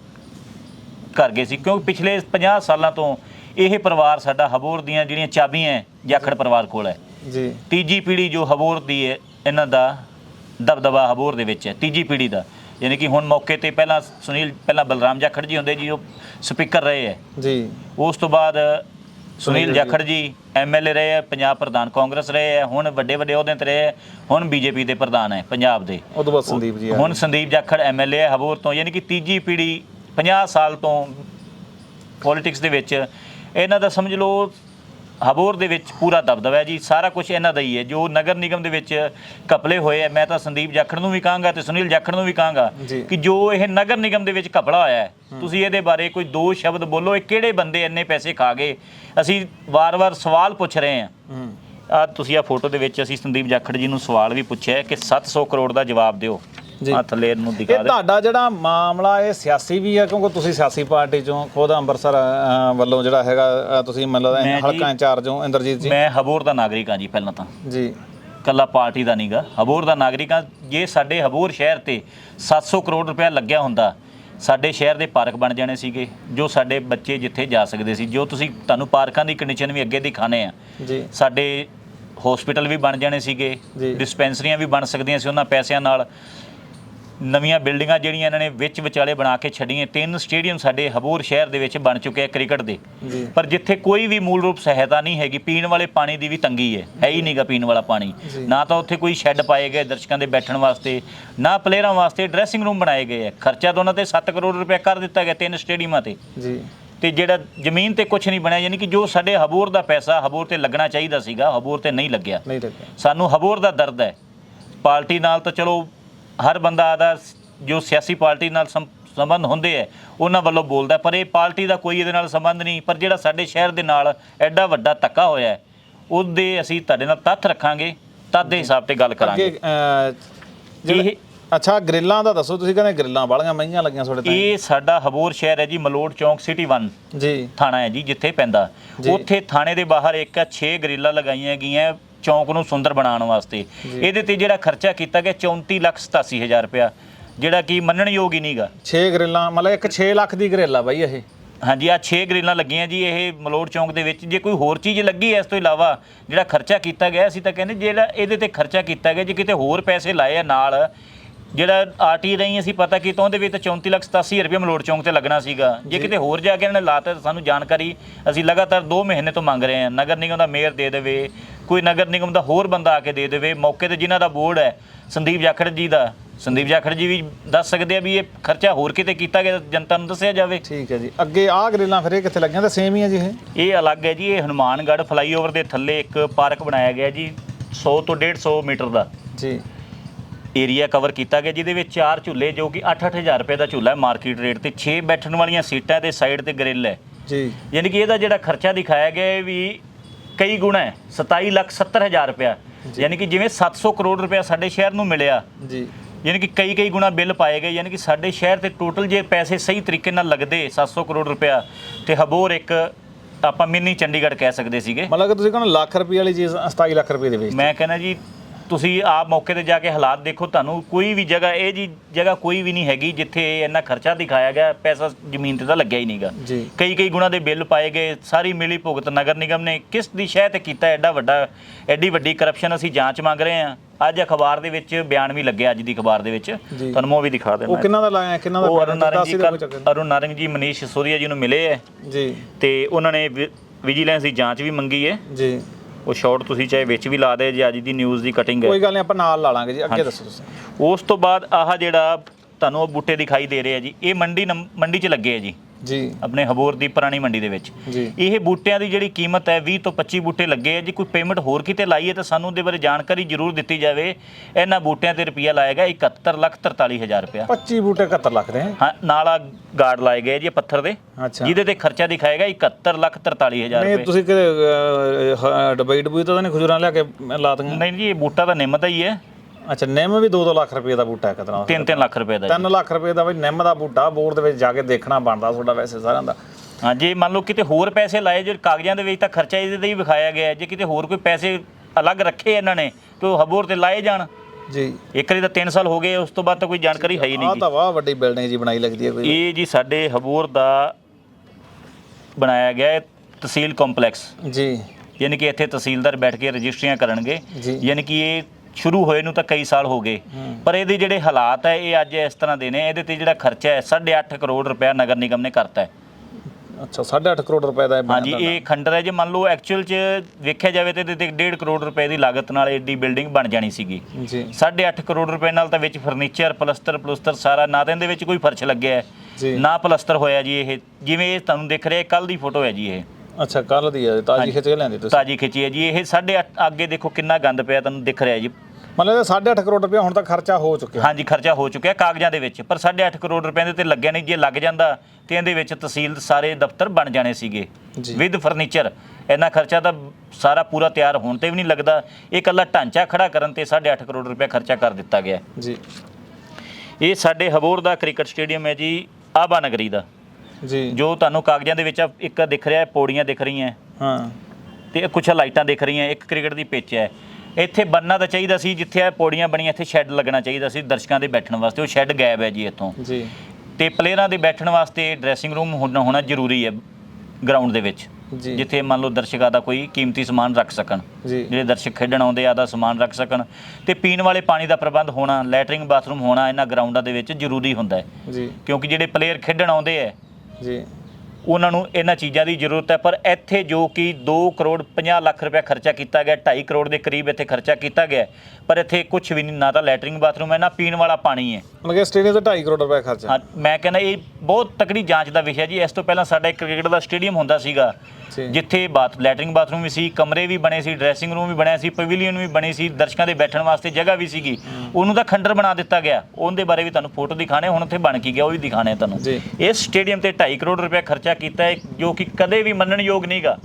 ਕਰ ਗਏ ਸੀ ਕਿਉਂਕਿ ਪਿਛਲੇ 50 ਸਾਲਾਂ ਤੋਂ ਇਹ ਪਰਿਵਾਰ ਸਾਡਾ ਹਬੋਰ ਦੀਆਂ ਜਿਹੜੀਆਂ ਚਾਬੀਆਂ ਹੈ, ਜਾਖੜ ਪਰਿਵਾਰ ਕੋਲ ਹੈ। ਜੀ। ਤੀਜੀ ਪੀੜ੍ਹੀ ਜੋ ਹਬੋਰ ਦੀ ਹੈ ਇਹਨਾਂ ਦਾ ਦਬਦਬਾ ਹਬੋਰ ਦੇ ਵਿੱਚ ਹੈ ਤੀਜੀ ਪੀੜ੍ਹੀ ਦਾ। ਯਾਨੀ ਕਿ ਹੁਣ ਮੌਕੇ ਤੇ ਪਹਿਲਾਂ ਸੁਨੀਲ ਪਹਿਲਾਂ ਬਲਰਾਮ ਜਾਖੜ ਜੀ ਹੁੰਦੇ ਜੀ ਉਹ ਸਪੀਕਰ ਰਹੇ ਹੈ। ਜੀ। ਉਸ ਤੋਂ ਬਾਅਦ ਸੁਨੀਲ ਜਾਖੜ ਜੀ ਐਮਐਲਏ ਰਹੇ ਹੈ ਪੰਜਾਬ ਪ੍ਰਧਾਨ ਕਾਂਗਰਸ ਰਹੇ ਹੈ ਹੁਣ ਵੱਡੇ ਵੱਡੇ ਅਹੁਦਿਆਂ ਤੇ ਰਹੇ ਹੈ ਹੁਣ ਬੀਜੇਪੀ ਦੇ ਪ੍ਰਧਾਨ ਹੈ ਪੰਜਾਬ ਦੇ। ਉਦੋਂ ਬਾਅਦ ਸੰਦੀਪ ਜੀ ਆ ਹੁਣ ਸੰਦੀਪ ਜਾਖੜ ਐਮਐਲਏ ਹੈ ਹਬੋਰ ਤੋਂ ਯਾਨੀ ਕਿ ਤੀਜੀ ਪੀੜ੍ਹੀ 50 ਸਾਲ ਤੋਂ ਪੋਲਿਟਿਕਸ ਦੇ ਵਿੱਚ। ਇਹਨਾਂ ਦਾ ਸਮਝ ਲਓ ਹਬੋਰ ਦੇ ਵਿੱਚ ਪੂਰਾ ਦਬਦਬਾ ਹੈ ਜੀ ਸਾਰਾ ਕੁਝ ਇਹਨਾਂ ਦਾ ਹੀ ਹੈ। ਜੋ ਨਗਰ ਨਿਗਮ ਦੇ ਵਿੱਚ ਘਪਲੇ ਹੋਏ ਆ ਮੈਂ ਤਾਂ ਸੰਦੀਪ ਜਾਖੜ ਨੂੰ ਵੀ ਕਹਾਂਗਾ ਤੇ ਸੁਨੀਲ ਜਾਖੜ ਨੂੰ ਵੀ ਕਹਾਂਗਾ। ਕਿ ਜੋ ਇਹ ਨਗਰ ਨਿਗਮ ਦੇ ਵਿੱਚ ਘਪਲਾ ਹੋਇਆ ਹੈ ਤੁਸੀਂ ਇਹਦੇ ਬਾਰੇ ਕੋਈ ਦੋ ਸ਼ਬਦ ਬੋਲੋ ਇਹ ਕਿਹੜੇ ਬੰਦੇ ਇੰਨੇ ਪੈਸੇ ਖਾ ਗਏ? ਅਸੀਂ ਵਾਰ-ਵਾਰ ਸਵਾਲ ਪੁੱਛ ਰਹੇ ਹਾਂ। ਆ ਤੁਸੀਂ ਆ ਫੋਟੋ ਦੇ ਵਿੱਚ ਅਸੀਂ ਸੰਦੀਪ ਜਾਖੜ ਜੀ ਨੂੰ ਸਵਾਲ ਵੀ ਪੁੱਛਿਆ ਕਿ 700 ਕਰੋੜ ਦਾ ਜਵਾਬ ਦਿਓ। ਆ ਥੱਲੇ ਨੂੰ ਇਹ ਦਿਖਾ ਦੇ। ਤੁਹਾਡਾ ਜਿਹੜਾ ਮਾਮਲਾ ਇਹ ਸਿਆਸੀ ਵੀ ਹੈ ਕਿਉਂਕਿ ਤੁਸੀਂ ਸਿਆਸੀ ਪਾਰਟੀ ਚੋਂ ਖੁਦ ਅੰਮ੍ਰਿਤਸਰ ਵੱਲੋਂ ਜਿਹੜਾ ਹੈਗਾ ਤੁਸੀਂ ਮੈਨੂੰ ਮੈਂ ਜੀ- ਹਲਕਾ ਇੰਚਾਰਜ ਹੋ ਇੰਦਰਜੀਤ ਜੀ। ਮੈਂ ਹਬੋਰ ਦਾ ਨਾਗਰਿਕ ਹਾਂ ਜੀ ਪਹਿਲਾਂ ਤਾਂ। ਜੀ। ਕੱਲਾ ਪਾਰਟੀ ਦਾ ਨਹੀਂਗਾ ਹਬੋਰ ਦਾ ਨਾਗਰਿਕ ਹਾਂ। ਜੇ ਸਾਡੇ ਹਬੋਰ ਸ਼ਹਿਰ ਤੇ 700 ਕਰੋੜ ਰੁਪਇਆ ਲੱਗਿਆ ਹੁੰਦਾ ਸਾਡੇ ਸ਼ਹਿਰ ਦੇ ਪਾਰਕ ਬਣ ਜਾਣੇ ਸੀਗੇ ਜੋ ਸਾਡੇ ਬੱਚੇ ਜਿੱਥੇ ਜਾ ਸਕਦੇ ਸੀ ਜੋ ਤੁਸੀਂ ਤੁਹਾਨੂੰ ਪਾਰਕਾਂ ਦੀ ਕੰਡੀਸ਼ਨ ਵੀ ਅੱਗੇ ਦਿਖਾਣੇ ਆ। ਜੀ। ਸਾਡੇ ਹਸਪੀਟਲ ਵੀ ਬਣ ਜਾਣੇ ਸੀਗੇ ਜੀ। ਡਿਸਪੈਂਸਰੀਆਂ ਵੀ ਬਣ ਸਕਦੀਆਂ ਸੀ ਉਹਨਾਂ ਪੈਸਿਆਂ ਨਾਲ। ਨਵੀਆਂ ਬਿਲਡਿੰਗਾਂ ਜਿਹੜੀਆਂ ਇਹਨਾਂ ਨੇ ਵਿੱਚ ਵਿਚਾਲੇ ਬਣਾ ਕੇ ਛੱਡੀਆਂ ਤਿੰਨ ਸਟੇਡੀਅਮ ਸਾਡੇ ਹਬੋਰ ਸ਼ਹਿਰ ਦੇ ਵਿੱਚ ਬਣ ਚੁੱਕੇ ਆ ਕ੍ਰਿਕਟ ਦੇ। ਪਰ ਜਿੱਥੇ ਕੋਈ ਵੀ ਮੂਲ ਰੂਪ ਸਹਾਇਤਾ ਨਹੀਂ ਹੈਗੀ ਪੀਣ ਵਾਲੇ ਪਾਣੀ ਦੀ ਵੀ ਤੰਗੀ ਹੈ ਹੈ ਹੀ ਨਹੀਂਗਾ ਪੀਣ ਵਾਲਾ ਪਾਣੀ। ਨਾ ਤਾਂ ਉੱਥੇ ਕੋਈ ਸ਼ੈੱਡ ਪਾਏ ਗਏ ਦਰਸ਼ਕਾਂ ਦੇ ਬੈਠਣ ਵਾਸਤੇ ਨਾ ਪਲੇਅਰਾਂ ਵਾਸਤੇ ਡਰੈਸਿੰਗ ਰੂਮ ਬਣਾਏ ਗਏ ਆ। ਖਰਚਾ ਤਾਂ ਉਹਨਾਂ ਤੇ 7 ਕਰੋੜ ਰੁਪਏ ਕਰ ਦਿੱਤਾ ਗਿਆ ਤਿੰਨ ਸਟੇਡੀਅਮਾਂ ਤੇ। ਜੀ। ਤੇ ਜਿਹੜਾ ਜ਼ਮੀਨ ਤੇ ਕੁਝ ਨਹੀਂ ਬਣਿਆ ਯਾਨੀ ਕਿ ਜੋ ਸਾਡੇ ਹਬੋਰ ਦਾ ਪੈਸਾ ਹਬੋਰ ਤੇ ਲੱਗਣਾ ਚਾਹੀਦਾ ਸੀਗਾ ਹਬੋਰ ਤੇ ਨਹੀਂ ਲੱਗਿਆ। ਨਹੀਂ ਲੱਗਿਆ। ਸਾਨੂੰ ਹਬੋਰ ਦਾ ਦਰਦ ਹੈ। ਪਾਰਟੀ ਨਾਲ ਤਾਂ ਚਲੋ ਹਰ ਬੰਦਾ ਆਦਾ ਜੋ ਸਿਆਸੀ ਪਾਰਟੀ ਨਾਲ ਸੰਬੰਧ ਹੁੰਦੇ ਐ ਉਹਨਾਂ ਵੱਲੋਂ ਬੋਲਦਾ ਪਰ ਇਹ ਪਾਰਟੀ ਦਾ ਕੋਈ ਇਹਦੇ ਨਾਲ ਸੰਬੰਧ ਨਹੀਂ ਪਰ ਜਿਹੜਾ ਸਾਡੇ ਸ਼ਹਿਰ ਦੇ ਨਾਲ ਐਡਾ ਵੱਡਾ ਧੱਕਾ ਹੋਇਆ ਹੈ, ਉਹਦੇ ਅਸੀਂ ਤੁਹਾਡੇ ਨਾਲ ਤੱਥ ਰੱਖਾਂਗੇ ਤਦ ਦੇ ਹਿਸਾਬ ਤੇ ਗੱਲ ਕਰਾਂਗੇ। ਇਹ ਅੱਛਾ ਗ੍ਰਿਲਾਂ ਦਾ ਦੱਸੋ ਤੁਸੀਂ ਕਹਿੰਦੇ ਗ੍ਰਿਲਾਂ ਵਾਲੀਆਂ ਮਹੀਆਂ ਲੱਗੀਆਂ ਤੁਹਾਡੇ ਤਾਂ। ਇਹ ਸਾਡਾ ਹਬੋਰ ਸ਼ਹਿਰ ਹੈ ਜੀ ਮਲੋਟ ਚੌਂਕ ਸਿਟੀ 1 ਜੀ। ਥਾਣਾ ਹੈ ਜੀ ਜਿੱਥੇ ਪੈਂਦਾ। ਉੱਥੇ ਥਾਣੇ ਦੇ ਬਾਹਰ ਇੱਕ 6 ਗ੍ਰਿਲਾਂ ਲਗਾਈਆਂ ਗਈਆਂ ਚੌਂਕ ਨੂੰ ਸੁੰਦਰ ਬਣਾਉਣ ਵਾਸਤੇ। ਇਹਦੇ ਤੇ ਜਿਹੜਾ ਖਰਚਾ ਕੀਤਾ ਗਿਆ 34 ਲੱਖ 87 ਹਜ਼ਾਰ ਰੁਪਇਆ ਜਿਹੜਾ ਕਿ ਮੰਨਣਯੋਗ ਹੀ ਨਹੀਂਗਾ। 6 ਗ੍ਰਿਲਾਂ ਮਤਲਬ ਇੱਕ 6 ਲੱਖ ਦੀ ਗ੍ਰਿਲ ਆ ਬਾਈ ਇਹ। ਹਾਂਜੀ ਆ 6 ਗ੍ਰਿਲਾਂ ਲੱਗੀਆਂ ਜੀ ਇਹ ਮਲੋਟ ਚੌਂਕ ਦੇ ਵਿੱਚ। ਜੇ ਕੋਈ ਹੋਰ ਚੀਜ਼ ਲੱਗੀ ਇਸ ਤੋਂ ਇਲਾਵਾ ਜਿਹੜਾ ਖਰਚਾ ਕੀਤਾ ਗਿਆ ਅਸੀਂ ਤਾਂ ਕਹਿੰਦੇ ਜਿਹੜਾ ਇਹਦੇ ਤੇ ਖਰਚਾ ਕੀਤਾ ਗਿਆ ਜੇ ਕਿਤੇ ਹੋਰ ਪੈਸੇ ਲਾਏ ਆ ਨਾਲ ਜਿਹੜਾ ਆਰਟੀ ਰਹੀ ਅਸੀਂ ਪਤਾ ਕੀਤਾ ਉਹਦੇ ਵਿੱਚ ਤਾਂ 34 ਲੱਖ 87 ਰੁਪਏ ਮਲੋਟ ਚੌਂਕ ਤੇ ਲੱਗਣਾ ਸੀਗਾ। ਜੇ ਕਿਤੇ ਹੋਰ ਜਾ ਕੇ ਇਹਨਾਂ ਨੇ ਲਾਤਾ ਤਾਂ ਸਾਨੂੰ ਜਾਣਕਾਰੀ ਅਸੀਂ ਲਗਾਤਾਰ 2 ਮਹੀਨੇ ਤੋਂ ਮੰਗ ਰਹੇ ਹਾਂ ਨਗਰ ਨਿਗਮ ਦਾ ਮੇਅਰ ਦੇ ਦੇਵੇ ਕੋਈ ਨਗਰ ਨਿਗਮ ਦਾ ਹੋਰ ਬੰਦਾ ਆ ਕੇ ਦੇ ਦੇਵੇ। ਮੌਕੇ ਤੇ ਜਿਨ੍ਹਾਂ ਦਾ ਬੋਰਡ ਹੈ ਸੰਦੀਪ ਜਾਖੜ ਜੀ ਦਾ ਸੰਦੀਪ ਜਾਖੜ ਜੀ ਵੀ ਦੱਸ ਸਕਦੇ ਆ ਵੀ ਇਹ ਖਰਚਾ ਹੋਰ ਕਿਤੇ ਕੀਤਾ ਗਿਆ ਜਨਤਾ ਨੂੰ ਦੱਸਿਆ ਜਾਵੇ। ਠੀਕ ਹੈ ਜੀ। ਅੱਗੇ ਆਹ ਗ੍ਰਿਲਾਂ ਫਿਰ ਇਹ ਕਿੱਥੇ ਲੱਗੀਆਂ ਤਾਂ ਸੇਮ ਹੀ ਆ ਜੀ ਇਹ? ਇਹ ਅਲੱਗ ਹੈ ਜੀ ਇਹ ਹਨੂਮਾਨਗੜ੍ਹ ਫਲਾਈਓਵਰ ਦੇ ਥੱਲੇ ਇੱਕ ਪਾਰਕ ਬਣਾਇਆ ਗਿਆ ਜੀ 100 ਤੋਂ 150 ਮੀਟਰ ਦਾ। ਜੀ। ਏਰੀਆ ਕਵਰ ਕੀਤਾ ਗਿਆ ਜਿਹਦੇ ਵਿੱਚ ਚਾਰ ਝੂਲੇ ਜੋ ਕਿ 8-8000 ਰੁਪਏ ਦਾ ਝੂਲਾ ਹੈ ਮਾਰਕੀਟ ਰੇਟ ਤੇ। 6 ਬੈਠਣ ਵਾਲੀਆਂ ਸੀਟਾਂ ਤੇ ਸਾਈਡ ਤੇ ਗ੍ਰਿਲ ਹੈ। ਜੀ। ਯਾਨੀ ਕਿ ਇਹਦਾ ਜਿਹੜਾ ਖਰਚਾ ਦਿਖਾਇਆ ਗਿਆ ਇਹ ਵੀ ਕਈ ਗੁਣਾ ਹੈ 27 ਲੱਖ 70 ਹਜ਼ਾਰ ਰੁਪਇਆ। ਯਾਨੀ ਕਿ ਜਿਵੇਂ 700 ਕਰੋੜ ਰੁਪਇਆ ਸਾਡੇ ਸ਼ਹਿਰ ਨੂੰ ਮਿਲਿਆ। ਜੀ। ਯਾਨੀ ਕਿ ਕਈ ਕਈ ਗੁਣਾ ਬਿੱਲ ਪਾਏ ਗਏ ਯਾਨੀ ਕਿ ਸਾਡੇ ਸ਼ਹਿਰ ਤੇ ਟੋਟਲ ਜੇ ਪੈਸੇ ਸਹੀ ਤਰੀਕੇ ਨਾਲ ਲੱਗਦੇ 700 ਕਰੋੜ ਰੁਪਇਆ ਤੇ ਹਬੋਰ ਇੱਕ ਆਪਾਂ ਮਿੰਨੀ ਚੰਡੀਗੜ੍ਹ ਕਹਿ ਸਕਦੇ ਸੀਗੇ। ਮਤਲਬ ਕਿ ਤੁਸੀਂ ਕਹਿੰਦੇ ਲੱਖ ਰੁਪਏ ਵਾਲੀ ਚੀਜ਼ 27 ਲੱਖ ਰੁਪਏ ਦੇ ਵਿੱਚ ਮੈਂ ਕਹਿੰਦਾ ਜੀ ਤੁਸੀਂ ਆਪ ਮੌਕੇ ਤੇ ਜਾ ਕੇ ਹਾਲਾਤ ਦੇਖੋ ਤੁਹਾਨੂੰ ਕੋਈ ਵੀ ਜਗ੍ਹਾ ਇਹ ਜੀ ਜਗ੍ਹਾ ਕੋਈ ਵੀ ਨਹੀਂ ਹੈਗੀ ਜਿੱਥੇ ਇੰਨਾ ਖਰਚਾ ਦਿਖਾਇਆ ਗਿਆ ਪੈਸਾ ਜ਼ਮੀਨ ਤੇ ਤਾਂ ਲੱਗਿਆ ਹੀ ਨਹੀਂਗਾ ਜੀ। ਕਈ ਕਈ ਗੁਣਾ ਦੇ ਬਿੱਲ ਪਾਏ ਗਏ ਸਾਰੀ ਮਿਲੀ ਭੁਗਤ ਨਗਰ ਨਿਗਮ ਨੇ ਕਿਸ ਦੀ ਸ਼ਹਿ ਤੇ ਕੀਤਾ ਐਡਾ ਵੱਡਾ ਐਡੀ ਵੱਡੀ ਕਰਪਸ਼ਨ ਅਸੀਂ ਜਾਂਚ ਮੰਗ ਰਹੇ ਹਾਂ। ਅੱਜ ਅਖਬਾਰ ਦੇ ਵਿੱਚ ਬਿਆਨ ਵੀ ਲੱਗਿਆ ਅੱਜ ਦੀ ਅਖਬਾਰ ਦੇ ਵਿੱਚ। ਜੀ। ਤੁਹਾਨੂੰ ਮੈਂ ਉਹ ਵੀ ਦਿਖਾ ਉਹ ਦੇਣਾ ਕਿੰਨਾ ਦਾ ਲਾਇਆ ਕਿੰਨਾ ਦਾ ਉਹ ਅਰੁਣ ਨਾਰੰਗ ਜੀ ਕੱਲ੍ਹ- ਅਰੁਣ ਨਾਰੰਗ ਜੀ ਮਨੀਸ਼ ਸੋਰੀਆ ਜੀ ਨੂੰ ਮਿਲੇ ਹੈ। ਜੀ। ਤੇ ਉਹਨਾਂ ਨੇ ਵਿਜੀਲੈਂਸ ਦੀ ਜਾਂਚ ਵੀ ਮੰਗੀ ਹੈ ਜੀ। ਉਹ ਸ਼ਾਰਟ ਤੁਸੀਂ ਚਾਹੇ ਵਿੱਚ ਵੀ ਲਾ ਦੇ ਜੇ ਅੱਜ ਦੀ ਨਿਊਜ਼ ਦੀ ਕਟਿੰਗ ਹੈ। ਕੋਈ ਗੱਲ ਨਹੀਂ ਆਪਾਂ ਨਾਲ ਲਾ ਲਾਂਗੇ ਜੀ ਅੱਗੇ। ਦੱਸੋ ਤੁਸੀਂ। ਉਸ ਤੋਂ ਬਾਅਦ ਆਹ ਜਿਹੜਾ ਤੁਹਾਨੂੰ ਉਹ ਬੂਟੇ ਦਿਖਾਈ ਦੇ ਰਹੇ ਆ ਜੀ ਇਹ ਮੰਡੀ ਮੰਡੀ 'ਚ ਲੱਗੇ ਆ ਜੀ। ਜੀ। ਆਪਣੇ ਹਬੋਰ ਦੀ ਪੁਰਾਣੀ ਮੰਡੀ ਦੇ ਵਿੱਚ। ਜੀ। ਇਹ ਬੂਟਿਆਂ ਦੀ ਜਿਹੜੀ ਕੀਮਤ ਹੈ 20 ਤੋਂ 25 ਬੂਟੇ ਲੱਗੇ ਆ। ਜੀ ਕੋਈ ਪੇਮੈਂਟ ਹੋਰ ਕਿਤੇ ਲਾਈਏ ਤਾਂ ਸਾਨੂੰ ਉਹਦੇ ਬਾਰੇ ਜਾਣਕਾਰੀ ਜ਼ਰੂਰ ਦਿੱਤੀ ਜਾਵੇ। ਇਹਨਾਂ ਬੂਟਿਆਂ ਤੇ ਰੁਪਈਆ ਲਾਏਗਾ 71 ਲੱਖ 43 ਹਜ਼ਾਰ ਰੁਪਇਆ। 25 ਬੂਟੇ 71 ਲੱਖ ਦੇ। ਹਾਂ ਨਾਲ ਆ ਗਾਰਡ ਲਾਏ ਗਏ ਜੀ ਪੱਥਰ ਦੇ। ਜਿਹਦੇ ਤੇ ਖਰਚਾ ਦਿਖਾਏਗਾ 71 ਲੱਖ 43 ਹਜ਼ਾਰ ਨਹੀਂ ਰੁਪਏ। ਤੁਸੀਂ ਕਿ ਡਬਈ ਡਬਈ ਤਾਂ ਨਹੀਂ ਖੁਜੂਰਾਂ ਲਿਆ ਕੇ ਲਾ ਦਿੰਗੇ ਨਹੀਂ ਜੀ ਇਹ ਬੂਟਾ ਤਾਂ ਨਿੰਮ ਦਾ ਹੀ ਹੈ। ਅੱਛਾ ਨਿੰਮ ਵੀ 2-2 ਲੱਖ ਰੁਪਏ ਦਾ ਬੂਟਾ ਹੈ ਕਿਤਨਾ 3-3 ਲੱਖ ਰੁਪਏ ਦਾ ਜੀ। 3 ਲੱਖ ਰੁਪਏ ਦਾ ਬਈ ਨਿੰਮ ਦਾ ਬੂਟਾ ਬੋਰਡ ਦੇ ਵਿੱਚ ਜਾ ਕੇ ਦੇਖਣਾ ਬਣਦਾ ਤੁਹਾਡਾ ਵੈਸੇ ਸਾਰਿਆਂ ਦਾ। ਹਾਂ ਜੇ ਮੰਨ ਲਓ ਕਿਤੇ ਹੋਰ ਪੈਸੇ ਲਾਏ ਜੇ ਕਾਗਜ਼ਾਂ ਦੇ ਵਿੱਚ ਤਾਂ ਖਰਚਾ ਇਹਦੇ ਤੇ ਹੀ ਵਿਖਾਇਆ ਗਿਆ ਹੈ। ਜੇ ਕਿਤੇ ਹੋਰ ਕੋਈ ਪੈਸੇ ਅਲੱਗ ਰੱਖੇ ਇਹਨਾਂ ਨੇ ਤੇ ਉਹ ਹਬੋਰ ਤੇ ਲਾਏ ਜਾਣ। ਜੀ। ਇੱਕ ਵਾਰੀ ਤਾਂ 3 ਸਾਲ ਹੋ ਗਏ ਉਸ ਤੋਂ ਬਾਅਦ ਤਾਂ ਕੋਈ ਜਾਣਕਾਰੀ ਹੈ ਹੀ ਆਹ ਨਹੀਂ ਤਾਂ ਵਾਹ ਵੱਡੀ ਬਿਲਡਿੰਗ ਜੀ ਬਣਾਈ ਲੱਗਦੀ ਹੈ ਕੋਈ। ਇਹ ਜੀ ਸਾਡੇ ਹਬੋਰ ਦਾ ਬਣਾਇਆ ਗਿਆ ਹੈ ਤਹਿਸੀਲ ਕੰਪਲੈਕਸ। ਜੀ। ਯਾਨੀ ਕਿ ਇੱਥੇ ਤਹਿਸੀਲਦਾਰ ਬੈਠ ਕੇ ਰਜਿਸਟਰੀਆਂ ਕਰਨਗੇ। ਜੀ। ਯਾਨੀ ਕਿ ਇਹ ਸ਼ੁਰੂ ਹੋਏ ਨੂੰ ਤਾਂ ਕਈ ਸਾਲ ਹੋ ਗਏ। ਪਰ ਇਹਦੇ ਜਿਹੜੇ ਹਾਲਾਤ ਹੈ ਇਹ ਅੱਜ ਇਸ ਤਰ੍ਹਾਂ ਦੇ ਨੇ ਇਹਦੇ ਤੇ ਜਿਹੜਾ ਖਰਚਾ ਹੈ 8.5 ਕਰੋੜ ਰੁਪਇਆ ਨਗਰ ਨਿਗਮ ਨੇ ਕਰਤਾ ਹੈ। ਅੱਛਾ 8.5 ਕਰੋੜ ਰੁਪਏ ਦਾ ਇਹ ਹਾਂਜੀ ਇਹ ਖੰਡਰ ਹੈ ਜੇ। ਮੰਨ ਲਓ ਐਕਚੁਅਲ 'ਚ ਵੇਖਿਆ ਜਾਵੇ ਤੇ ਇਹਦੇ ਤੇ 1.5 ਕਰੋੜ ਰੁਪਏ ਦੀ ਲਾਗਤ ਨਾਲ ਏਡੀ ਬਿਲਡਿੰਗ ਬਣ ਜਾਣੀ ਸੀਗੀ। ਜੀ। 8.5 ਕਰੋੜ ਰੁਪਏ ਨਾਲ ਤਾਂ ਵਿੱਚ ਫਰਨੀਚਰ ਪਲਸਤਰ ਪਲਸਤਰ ਸਾਰਾ ਨਾ ਤਾਂ ਇਹਦੇ ਵਿੱਚ ਕੋਈ ਫਰਸ਼ ਲੱਗਿਆ ਹੈ ਜੀ। ਨਾ ਪਲਸਤਰ ਹੋਇਆ ਜੀ ਇਹ। ਜਿਵੇਂ ਇਹ ਤੁਹਾਨੂੰ ਦਿਖ ਰਿਹਾ ਕੱਲ ਦੀ ਫੋਟੋ ਹੈ ਜੀ ਇਹ। ਅੱਛਾ ਕੱਲ ਦੀ ਹੈ ਤਾਜੀ ਖਿੱਚ ਕੇ ਲਿਆਂਦੀ ਤੁਸੀਂ। ਤਾਜੀ ਖਿੱਚੀ ਹੈ ਜੀ। ਇਹ 8.5 ਅੱਗੇ ਦੇਖੋ ਕਿੰਨਾ ਗੰਦ ਪਿਆ ਤੁਹਾਨੂੰ ਦਿਖ ਰਿਹਾ ਜੀ। ਮਤਲਬ ਇਹ 8.5 ਕਰੋੜ ਰੁਪਏ ਹੁਣ ਤੱਕ ਖਰਚਾ ਹੋ ਚੁੱਕਿਆ। ਹਾਂਜੀ ਖਰਚਾ ਹੋ ਚੁੱਕਿਆ ਕਾਗਜ਼ਾਂ ਦੇ ਵਿੱਚ ਪਰ 8.5 ਕਰੋੜ ਰੁਪਏ ਦੇ ਤੇ ਲੱਗਿਆ ਨਹੀਂ। ਜੇ ਲੱਗ ਜਾਂਦਾ ਤੇ ਇਹਦੇ ਵਿੱਚ ਤਹਿਸੀਲ ਸਾਰੇ ਦਫ਼ਤਰ ਬਣ ਜਾਣੇ ਸੀਗੇ। With furniture. ਇੰਨਾ ਖਰਚਾ ਤਾਂ ਸਾਰਾ ਪੂਰਾ ਤਿਆਰ ਹੋਣ ਤੇ ਵੀ ਨਹੀਂ ਲੱਗਦਾ। ਇਹ ਇਕੱਲਾ ਢਾਂਚਾ ਖੜਾ ਕਰਨ ਤੇ 8.5 ਕਰੋੜ ਰੁਪਏ ਖਰਚਾ ਕਰ ਦਿੱਤਾ ਗਿਆ। ਜੀ। ਇਹ ਸਾਡੇ ਹਬੋਰ ਦਾ ਕ੍ਰਿਕਟ ਸਟੇਡੀਅਮ ਹੈ ਜੀ ਆਬਾ ਨਗਰੀ ਦਾ। ਜੀ। ਜੋ ਤੁਹਾਨੂੰ ਕਾਗਜ਼ਾਂ ਦੇ ਵਿੱਚ ਇੱਕ ਦਿਖ ਰਿਹਾ ਪੌੜੀਆਂ ਦਿਖ ਰਹੀਆਂ। ਹਾਂ। ਤੇ ਕੁਛ ਲਾਈਟਾਂ ਦਿਖ ਰਹੀਆਂ ਇੱਕ ਕ੍ਰਿਕਟ ਦੀ ਪਿੱਚ ਹੈ। ਇੱਥੇ ਬੰਨਣਾ ਤਾਂ ਚਾਹੀਦਾ ਸੀ ਜਿੱਥੇ ਇਹ ਪੌੜੀਆਂ ਬਣੀਆਂ ਇੱਥੇ ਸ਼ੈੱਡ ਲੱਗਣਾ ਚਾਹੀਦਾ ਸੀ ਦਰਸ਼ਕਾਂ ਦੇ ਬੈਠਣ ਵਾਸਤੇ ਉਹ ਸ਼ੈੱਡ ਗਾਇਬ ਹੈ ਜੀ ਇੱਥੋਂ। ਜੀ। ਤੇ ਪਲੇਅਰਾਂ ਦੇ ਬੈਠਣ ਵਾਸਤੇ ਡਰੈਸਿੰਗ ਰੂਮ ਹੋਣਾ ਹੋਣਾ ਜ਼ਰੂਰੀ ਹੈ ਗਰਾਊਂਡ ਦੇ ਵਿੱਚ। ਜਿੱਥੇ ਮੰਨ ਲਓ ਦਰਸ਼ਕਾਂ ਦਾ ਕੋਈ ਕੀਮਤੀ ਸਮਾਨ ਰੱਖ ਸਕਣ। ਜਿਹੜੇ ਦਰਸ਼ਕ ਖੇਡਣ ਆਉਂਦੇ ਆ ਦਾ ਸਮਾਨ ਰੱਖ ਸਕਣ। ਤੇ ਪੀਣ ਵਾਲੇ ਪਾਣੀ ਦਾ ਪ੍ਰਬੰਧ ਹੋਣਾ ਲੈਟਰਿੰਗ ਬਾਥਰੂਮ ਹੋਣਾ ਇਹਨਾਂ ਗਰਾਊਂਡਾਂ ਦੇ ਵਿੱਚ ਜ਼ਰੂਰੀ ਹੁੰਦਾ ਹੈ। ਜੀ। ਕਿਉਂਕਿ ਜਿਹੜੇ ਪਲੇਅਰ ਖੇਡਣ ਆਉਂਦੇ ਆ ਜੀ। ਉਹਨਾਂ ਨੂੰ ਇਹਨਾਂ ਚੀਜ਼ਾਂ ਦੀ ਜ਼ਰੂਰਤ ਹੈ ਪਰ ਇੱਥੇ ਜੋ ਕਿ 2 ਕਰੋੜ 50 ਲੱਖ ਰੁਪਏ ਖਰਚਾ ਕੀਤਾ ਗਿਆ 2.5 ਕਰੋੜ ਦੇ ਕਰੀਬ ਇੱਥੇ ਖਰਚਾ ਕੀਤਾ ਗਿਆ। ਪਰ ਇੱਥੇ ਕੁਝ ਵੀ ਨਹੀਂ ਨਾ ਤਾਂ ਲੈਟਰਿੰਗ ਬਾਥਰੂਮ ਹੈ ਨਾ ਪੀਣ ਵਾਲਾ ਪਾਣੀ ਹੈ ਮਤਲਬ ਕਿ ਸਟੇਡੀਅਮ ਤੇ 2.5 ਕਰੋੜ ਰੁਪਏ ਖਰਚਾ ਹਾਂ ਮੈਂ ਕਹਿੰਦਾ ਇਹ ਬਹੁਤ ਤਕੜੀ ਜਾਂਚ ਦਾ ਵਿਸ਼ਾ ਜੀ ਇਸ ਤੋਂ ਪਹਿਲਾਂ ਸਾਡਾ ਇੱਕ ਕ੍ਰਿਕਟ ਦਾ ਸਟੇਡੀਅਮ ਹੁੰਦਾ ਸੀਗਾ। ਜਿੱਥੇ ਬਾਥ ਲੈਟਰਿੰਗ ਬਾਥਰੂਮ ਵੀ ਸੀ ਕਮਰੇ ਵੀ ਬਣੇ ਸੀ ਡਰੈਸਿੰਗ ਰੂਮ ਵੀ ਬਣਿਆ ਸੀ ਪਵੇਲੀਅਨ ਵੀ ਬਣੀ ਸੀ ਦਰਸ਼ਕਾਂ ਦੇ ਬੈਠਣ ਵਾਸਤੇ ਜਗ੍ਹਾ ਵੀ ਸੀਗੀ। ਉਹਨੂੰ ਤਾਂ ਖੰਡਰ ਬਣਾ ਦਿੱਤਾ ਗਿਆ। ਉਹਦੇ ਬਾਰੇ ਵੀ ਤੁਹਾਨੂੰ ਫੋਟੋ ਦਿਖਾਣੇ ਹੁਣ ਉੱਥੇ ਬਣ ਕੀ ਗਿਆ ਉਹ ਵੀ ਦਿਖਾਣੇ ਤੁਹਾਨੂੰ। ਇਸ ਸਟੇਡੀਅਮ ਤੇ 2.5 ਕਰੋੜ ਰੁਪਏ ਖਰਚਾ ਕੀਤਾ ਹੈ ਜੋ ਕਿ ਕਦੇ ਵੀ ਮੰਨਣਯੋਗ ਨਹੀਂਗਾ।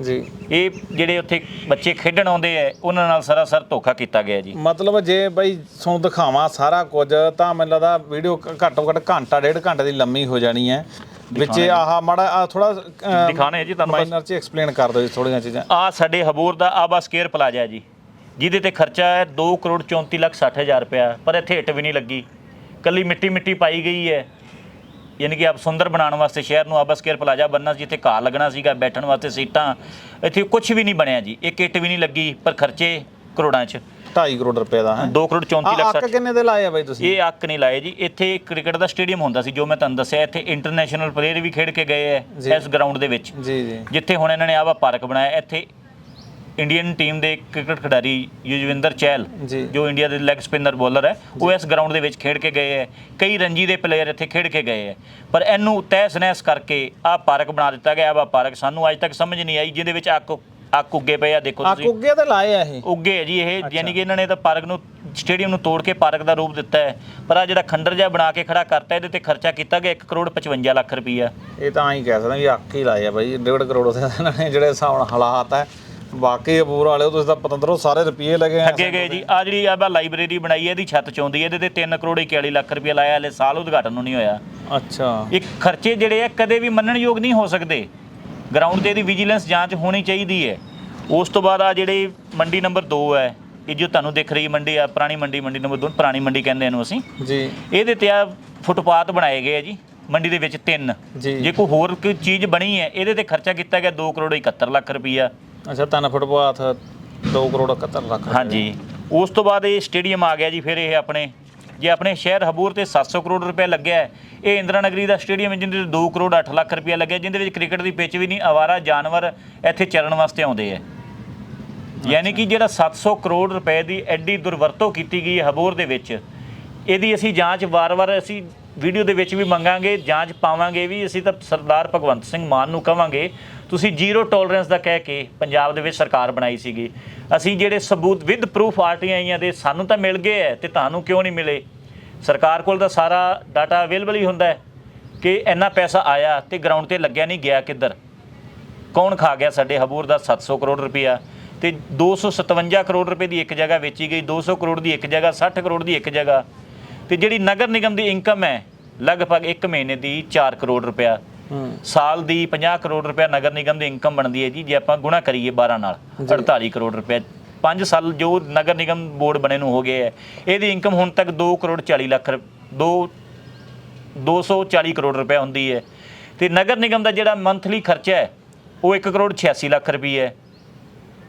ਜੀ। ਇਹ ਜਿਹੜੇ ਉੱਥੇ ਬੱਚੇ ਖੇਡਣ ਆਉਂਦੇ ਐ ਉਹਨਾਂ ਨਾਲ ਸਰਾਸਰ ਧੋਖਾ ਕੀਤਾ ਗਿਆ ਜੀ। ਮਤਲਬ ਜੇ ਬਈ ਤੁਹਾਨੂੰ ਦਿਖਾਵਾਂ ਸਾਰਾ ਕੁਝ ਤਾਂ ਮੈਨੂੰ ਲੱਗਦਾ ਵੀਡੀਓ ਘੱਟੋ ਘੱਟ ਘੰਟਾ ਡੇਢ ਘੰਟੇ ਦੀ ਲੰਮੀ ਹੋ ਜਾਣੀ ਹੈ। ਵਿੱਚ ਆਹ ਮਾੜਾ ਆ ਥੋੜਾ ਦਿਖਾਣੇ ਜੀ ਤੁਹਾਨੂੰ। ਮਾਈਨਰ ਚ ਐਕਸਪਲੇਨ ਕਰ ਦਿਓ ਜੀ ਥੋੜੀਆਂ ਚੀਜ਼ਾਂ। ਆ ਸਾਡੇ ਹਬੂਰ ਦਾ ਆਬਾ ਸਕੇਅਰ ਪਲਾਜ਼ਾ ਜੀ। ਜਿਹਦੇ ਤੇ ਖਰਚਾ ਹੈ 2 ਕਰੋੜ 34 ਲੱਖ 60 ਹਜ਼ਾਰ ਰੁਪਇਆ ਪਰ ਇੱਥੇ ਹਿੱਟ ਵੀ ਨਹੀਂ ਲੱਗੀ। ਕੱਲੀ ਮਿੱਟੀ ਮਿੱਟੀ ਪਾਈ ਗਈ ਹੈ। ਯਾਨੀ ਕਿ ਆਪ ਸੁੰਦਰ ਬਣਾਉਣ ਵਾਸਤੇ ਸ਼ਹਿਰ ਨੂੰ ਆਬਾ ਸਕੇਅਰ ਪਲਾਜ਼ਾ ਬੰਨਣਾ ਸੀ ਜਿੱਥੇ ਘਾਹ ਲੱਗਣਾ ਸੀਗਾ ਬੈਠਣ ਵਾਸਤੇ ਸੀਟਾਂ। ਇੱਥੇ ਕੁਝ ਵੀ ਨਹੀਂ ਬਣਿਆ ਜੀ ਇੱਕ ਇੱਟ ਵੀ ਨਹੀਂ ਲੱਗੀ ਪਰ ਖਰਚੇ ਕਰੋੜਾਂ 'ਚ। 2.5 ਕਰੋੜ ਰੁਪਏ ਦਾ ਹੈ। 2 ਕਰੋੜ 34 ਲੱਖ ਅੱਕ 60 ਕਿੰਨੇ ਦੇ ਲਾਏ ਆ ਬਈ ਤੁਸੀਂ? ਇਹ ਅੱਕ ਨਹੀਂ ਲਾਏ ਜੀ। ਇੱਥੇ ਕ੍ਰਿਕਟ ਦਾ ਸਟੇਡੀਅਮ ਹੁੰਦਾ ਸੀ ਜੋ ਮੈਂ ਤੁਹਾਨੂੰ ਦੱਸਿਆ ਇੱਥੇ ਇੰਟਰਨੈਸ਼ਨਲ ਪਲੇਅਰ ਵੀ ਖੇਡ ਕੇ ਗਏ। ਐ ਇਸ ਗਰਾਊਂਡ ਦੇ ਵਿੱਚ। ਜੀ ਜੀ। ਜਿੱਥੇ ਹੁਣ ਇਹਨਾਂ ਨੇ ਆਵਾ ਪਾਰਕ ਬਣਾਇਆ ਇੱਥੇ ਇੰਡੀਅਨ ਟੀਮ ਦੇ ਕ੍ਰਿਕਟ ਖਿਡਾਰੀ ਯੁਜਵਿੰਦਰ ਚਹਿਲ ਜੀ। ਜੋ ਇੰਡੀਆ ਦੇ ਲੈਗ ਸਪਿਨਰ ਬੋਲਰ ਹੈ ਉਹ ਇਸ ਗਰਾਊਂਡ ਦੇ ਵਿੱਚ ਖੇਡ ਕੇ ਗਏ ਹੈ। ਕਈ ਰਣਜੀ ਦੇ ਪਲੇਅਰ ਇੱਥੇ ਖੇਡ ਕੇ ਗਏ ਹੈ। ਪਰ ਇਹਨੂੰ ਤਹਿਸ ਨਹਿਸ ਕਰਕੇ ਆਹ ਪਾਰਕ ਬਣਾ ਦਿੱਤਾ ਗਿਆ ਆਹ ਪਾਰਕ ਸਾਨੂੰ ਅੱਜ ਤੱਕ ਸਮਝ ਨਹੀਂ ਆਈ ਜਿਹਦੇ ਵਿੱਚ ਅੱਕ ਅੱਕ ਉੱਗੇ ਪਏ ਆ ਦੇਖੋ ਆ ਤੁਸੀਂ। ਕੁੱਗੇ ਤੇ ਲਾਏ ਆ ਇਹ। ਉੱਗੇ ਹੈ ਜੀ ਇਹ ਯਾਨੀ ਕਿ ਇਹਨਾਂ ਨੇ ਤਾਂ ਪਾਰਕ ਨੂੰ ਸਟੇਡੀਅਮ ਨੂੰ ਤੋੜ ਕੇ ਪਾਰਕ ਦਾ ਰੂਪ ਦਿੱਤਾ ਹੈ। ਪਰ ਆ ਜਿਹੜਾ ਖੰਡਰ ਜਿਹਾ ਬਣਾ ਕੇ ਖੜਾ ਕਰਤਾ ਇਹਦੇ ਤੇ ਖਰਚਾ ਕੀਤਾ ਗਿਆ 1 ਕਰੋੜ 55 ਲੱਖ ਰੁਪਈਆ। ਇਹ ਤਾਂ ਐਂ ਕਹਿ ਸਕਦੇ ਵੀ ਅੱਕ ਹੀ ਲਾਏ ਆ ਬਈ ਡੇਢ ਕਰੋੜ ਦੇ ਇਹਨਾਂ ਨੇ ਜਿਹੜੇ ਹਿਸਾਬ ਨਾਲ ਹਾਲਾਤ ਹੈ। ਬਾਕੀ ਅਬੂਰ ਵਾਲਿਓ ਤੁਸੀਂ ਤਾਂ ਪਤੰਦਰੋ ਸਾਰੇ ਰੁਪਏ ਲਗੇ ਆ ਅੱਗੇ ਗਏ ਜੀ ਆ ਜਿਹੜੀ ਆ ਲਾਇਬ੍ਰੇਰੀ ਬਣਾਈ ਹੈ ਇਹਦੀ ਛੱਤ ਚੋਂਦੀ ਹੈ ਇਹਦੇ ਤੇ 3 ਕਰੋੜ 41 ਲੱਖ ਰੁਪਏ ਲਾਇਆ ਹਲੇ ਸਾਲ ਉਦਘਾਟਨ ਨੂੰ ਨਹੀਂ ਹੋਇਆ। ਅੱਛਾ। ਇਹ ਖਰਚੇ ਜਿਹੜੇ ਆ ਕਦੇ ਵੀ ਮੰਨਣਯੋਗ ਨਹੀਂ ਹੋ ਸਕਦੇ। ਗਰਾਊਂਡ ਤੇ ਇਹਦੀ ਵਿਜੀਲੈਂਸ ਜਾਂਚ ਹੋਣੀ ਚਾਹੀਦੀ ਹੈ। ਉਸ ਤੋਂ ਬਾਅਦ ਆ ਜਿਹੜੇ ਮੰਡੀ ਨੰਬਰ 2 ਹੈ ਇਹ ਜੋ ਤੁਹਾਨੂੰ ਦਿਖ ਰਹੀ ਮੰਡੀ ਆ ਪੁਰਾਣੀ ਮੰਡੀ ਮੰਡੀ ਨੰਬਰ 2 ਪੁਰਾਣੀ ਮੰਡੀ ਕਹਿੰਦੇ ਇਹਨੂੰ ਅਸੀਂ। ਜੀ। ਇਹਦੇ ਤੇ ਆ ਫੁੱਟਪਾਥ ਬਣਾਏ ਗਏ ਆ ਜੀ ਮੰਡੀ ਦੇ ਵਿੱਚ ਤਿੰਨ। ਜੀ। ਜੇ ਕੋਈ ਹੋਰ ਕੋਈ ਚੀਜ਼ ਬਣੀ ਹੈ ਇਹਦੇ ਤੇ ਖਰਚਾ ਕੀਤਾ ਗਿਆ 2 ਕਰੋੜ 71 ਲੱਖ ਰੁਪਈਆ। ਅੱਛਾ ਤਿੰਨ ਫੁੱਟ ਬਾਥ 2 ਕਰੋੜ 71 ਲੱਖ। ਹਾਂਜੀ। ਉਸ ਤੋਂ ਬਾਅਦ ਇਹ ਸਟੇਡੀਅਮ ਆ ਗਿਆ ਜੀ ਫਿਰ ਇਹ ਆਪਣੇ ਜੇ ਆਪਣੇ ਸ਼ਹਿਰ ਹਬੂਰ ਤੇ 700 ਕਰੋੜ ਰੁਪਏ ਲੱਗਿਆ ਹੈ, ਇਹ ਇੰਦਰਾ ਨਗਰੀ ਦਾ ਸਟੇਡੀਅਮ ਹੈ ਜਿਹਦੇ ਤੇ 2 ਕਰੋੜ 8 ਲੱਖ ਰੁਪਏ ਲੱਗਿਆ ਜਿਹਦੇ ਵਿੱਚ ਕ੍ਰਿਕਟ ਦੀ ਪਿੱਚ ਵੀ ਨਹੀਂ ਆਵਾਰਾ ਜਾਨਵਰ ਇੱਥੇ ਚਰਨ ਵਾਸਤੇ ਆਉਂਦੇ ਹੈ। ਯਾਨੀ ਕਿ ਜਿਹੜਾ 700 ਕਰੋੜ ਰੁਪਏ ਦੀ ਐਡੀ ਦੁਰਵਰਤੋਂ ਕੀਤੀ ਗਈ ਹੈ ਹਬੂਰ ਦੇ ਵਿੱਚ ਇਹਦੀ ਅਸੀਂ ਜਾਂਚ ਵਾਰ-ਵਾਰ ਅਸੀਂ ਵੀਡੀਓ ਦੇ ਵਿੱਚ ਵੀ ਮੰਗਾਂਗੇ ਜਾਂਚ ਪਾਵਾਂਗੇ ਵੀ ਅਸੀਂ ਤਾਂ ਸਰਦਾਰ ਭਗਵੰਤ ਸਿੰਘ ਮਾਨ ਨੂੰ ਕਵਾਂਗੇ ਤੁਸੀਂ ਜ਼ੀਰੋ ਟੋਲਰੈਂਸ ਦਾ ਕਹਿ ਕੇ ਪੰਜਾਬ ਦੇ ਵਿੱਚ ਸਰਕਾਰ ਬਣਾਈ ਸੀਗੀ। ਅਸੀਂ ਜਿਹੜੇ ਸਬੂਤ ਵਿਦ ਪ੍ਰੂਫ ਆਰਟੀਆਂ ਆਈਆਂ ਦੇ ਸਾਨੂੰ ਤਾਂ ਮਿਲ ਗਏ ਐ ਤੇ ਤੁਹਾਨੂੰ ਕਿਉਂ ਨਹੀਂ ਮਿਲੇ? ਸਰਕਾਰ ਕੋਲ ਤਾਂ ਸਾਰਾ ਡਾਟਾ ਅਵੇਲੇਬਲ ਹੀ ਹੁੰਦਾ ਹੈ ਕਿ ਇੰਨਾ ਪੈਸਾ ਆਇਆ ਤੇ ਗਰਾਊਂਡ ਤੇ ਲੱਗਿਆ ਨਹੀਂ ਗਿਆ ਕਿੱਧਰ। ਕੌਣ ਖਾ ਗਿਆ ਸਾਡੇ ਹਬੂਰ ਦਾ 700 ਕਰੋੜ ਰੁਪਇਆ ਤੇ 257 ਕਰੋੜ ਰੁਪਏ ਦੀ ਇੱਕ ਜਗ੍ਹਾ ਵੇਚੀ ਗਈ 200 ਕਰੋੜ ਦੀ ਇੱਕ ਜਗ੍ਹਾ 60 ਕਰੋੜ ਦੀ ਇੱਕ ਜਗ੍ਹਾ। ਤੇ ਜਿਹੜੀ ਨਗਰ ਨਿਗਮ ਦੀ ਇਨਕਮ ਹੈ ਲਗਭਗ 1 ਮਹੀਨੇ ਦੀ 4 ਕਰੋੜ ਰੁਪਇਆ। ਸਾਲ ਦੀ 50 ਕਰੋੜ ਰੁਪਇਆ ਨਗਰ ਨਿਗਮ ਦੀ ਇਨਕਮ ਬਣਦੀ ਹੈ ਜੀ ਜੇ ਆਪਾਂ ਗੁਣਾ ਕਰੀਏ 12 ਨਾਲ 48 ਕਰੋੜ ਰੁਪਇਆ। 5 ਸਾਲ ਜੋ ਨਗਰ ਨਿਗਮ ਬੋਰਡ ਬਣੇ ਨੂੰ ਹੋ ਗਏ ਹੈ ਇਹਦੀ ਇਨਕਮ ਹੁਣ ਤੱਕ 2 ਕਰੋੜ 40 ਲੱਖ 2 240 ਕਰੋੜ ਰੁਪਏ ਹੁੰਦੀ ਹੈ। ਤੇ ਨਗਰ ਨਿਗਮ ਦਾ ਜਿਹੜਾ ਮੰਥਲੀ ਖਰਚਾ ਹੈ ਉਹ 1 ਕਰੋੜ 86 ਲੱਖ ਰੁਪਏ ਹੈ।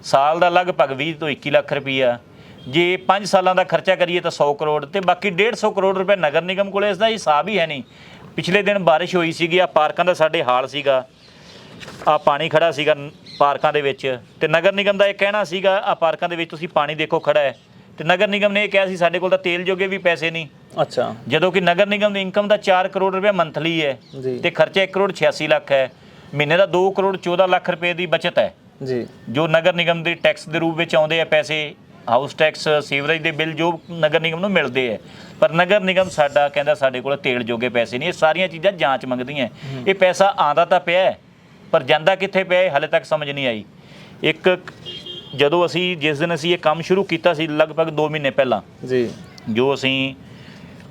ਸਾਲ ਦਾ ਲਗਭਗ 20 ਤੋਂ 21 ਲੱਖ ਰੁਪਈਆ। ਜੇ 5 ਸਾਲਾਂ ਦਾ ਖਰਚਾ ਕਰੀਏ ਤਾਂ 100 ਕਰੋੜ ਤੇ ਬਾਕੀ 150 ਕਰੋੜ ਰੁਪਏ ਨਗਰ ਨਿਗਮ ਕੋਲੇ ਇਸ ਦਾ ਹਿਸਾਬ ਹੀ ਹੈ ਨਹੀਂ। ਪਿਛਲੇ ਦਿਨ ਬਾਰਿਸ਼ ਹੋਈ ਸੀਗੀ ਆ ਪਾਰਕਾਂ ਦਾ ਸਾਡੇ ਹਾਲ ਸੀਗਾ ਆ ਪਾਣੀ ਖੜਾ ਸੀਗਾ ਪਾਰਕਾਂ ਦੇ ਵਿੱਚ ਤੇ ਨਗਰ ਨਿਗਮ ਦਾ ਇਹ ਕਹਿਣਾ ਸੀਗਾ ਆ ਪਾਰਕਾਂ ਦੇ ਵਿੱਚ ਤੁਸੀਂ ਪਾਣੀ ਦੇਖੋ ਖੜਾ ਹੈ। ਤੇ ਨਗਰ ਨਿਗਮ ਨੇ ਇਹ ਕਿਹਾ ਸੀ ਸਾਡੇ ਕੋਲ ਤਾਂ ਤੇਲ ਜੋਗੇ ਵੀ ਪੈਸੇ ਨਹੀਂ। ਅੱਛਾ। ਜਦੋਂ ਕਿ ਨਗਰ ਨਿਗਮ ਦੀ ਇਨਕਮ ਦਾ 4 ਕਰੋੜ ਰੁਪਏ ਮੰਥਲੀ ਹੈ। ਤੇ ਖਰਚਾ 1 ਕਰੋੜ 86 ਲੱਖ ਹੈ। ਮਹੀਨੇ ਦਾ 2 ਕਰੋੜ 14 ਲੱਖ ਰੁਪਏ ਦੀ ਬਚਤ ਹੈ। ਜੀ। ਜੋ ਨਗਰ ਨਿਗਮ ਦੇ ਟੈਕਸ ਦੇ ਰੂਪ ਵਿੱਚ ਆਉਂਦੇ ਆ ਪੈਸੇ ਹਾਊਸ ਟੈਕਸ ਸੀਵਰੇਜ ਦੇ ਬਿੱਲ ਜੋ ਨਗਰ ਨਿਗਮ ਨੂੰ ਮਿਲਦੇ ਆ ਪਰ ਨਗਰ ਨਿਗਮ ਸਾਡਾ ਕਹਿੰਦਾ ਸਾਡੇ ਕੋਲ ਤੇਲ ਜੋਗੇ ਪੈਸੇ ਨਹੀਂ ਇਹ ਸਾਰੀਆਂ ਚੀਜ਼ਾਂ ਜਾਂਚ ਮੰਗਦੀਆਂ ਇਹ ਪੈਸਾ ਆਂਦਾ ਤਾਂ ਪਿਆ ਪਰ ਜਾਂਦਾ ਕਿੱਥੇ ਪਿਆ ਹਾਲੇ ਤੱਕ ਸਮਝ ਨਹੀਂ ਆਈ। ਇੱਕ ਜਦੋਂ ਅਸੀਂ ਜਿਸ ਦਿਨ ਅਸੀਂ ਇਹ ਕੰਮ ਸ਼ੁਰੂ ਕੀਤਾ ਸੀ ਲਗਭਗ 2 ਮਹੀਨੇ ਪਹਿਲਾਂ ਜੀ। ਜੋ ਅਸੀਂ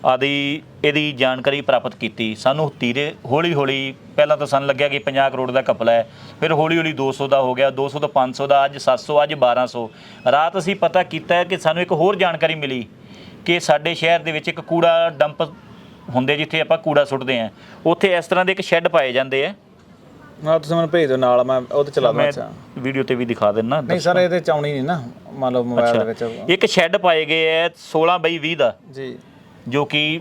ਆਦੀ ਇਹਦੀ ਜਾਣਕਾਰੀ ਪ੍ਰਾਪਤ ਕੀਤੀ। ਸਾਨੂੰ ਧੀਰੇ ਹੌਲੀ ਹੌਲੀ ਪਹਿਲਾਂ ਤਾਂ ਸਾਨੂੰ ਲੱਗਿਆ ਕਿ 50 ਕਰੋੜ ਦਾ ਘਪਲਾ ਹੈ ਫਿਰ ਹੌਲੀ ਹੌਲੀ 200 ਦਾ ਹੋ ਗਿਆ 200 ਤੋਂ 500 ਦਾ ਅੱਜ 700 ਅੱਜ 1200 ਰਾਤ ਅਸੀਂ ਪਤਾ ਕੀਤਾ ਕਿ ਸਾਨੂੰ ਇੱਕ ਹੋਰ ਜਾਣਕਾਰੀ ਮਿਲੀ ਕਿ ਸਾਡੇ ਸ਼ਹਿਰ ਦੇ ਵਿੱਚ ਇੱਕ ਕੂੜਾ ਡੰਪ ਹੁੰਦੇ ਜਿੱਥੇ ਆਪਾਂ ਕੂੜਾ ਸੁੱਟਦੇ ਆਂ ਉੱਥੇ ਇਸ ਤਰ੍ਹਾਂ ਦੇ ਇੱਕ ਸ਼ੈੱਡ ਪਾਏ ਜਾਂਦੇ ਆ। ਨਾ ਤੁਸੀਂ ਮੈਨੂੰ ਭੇਜ ਦਿਓ ਨਾਲ ਮੈਂ ਉਹ ਤੇ ਚਲਾ ਦਵਾਂ ਮੈਂ ਅੱਛਾ। ਵੀਡੀਓ ਤੇ ਵੀ ਦਿਖਾ ਦਿੰਨਾ। ਨਹੀਂ ਸਰ ਇਹਦੇ ਚ ਆਉਣੀ ਨਹੀਂ ਨਾ। ਮੰਨ ਲਓ ਮੋਬਾਈਲ ਦੇ ਵਿੱਚ। ਇੱਕ ਸ਼ੈੱਡ ਪਾਏ ਗਏ ਐ 16 ਬਾਈ 20 ਦਾ। ਜੀ। ਜੋ ਕਿ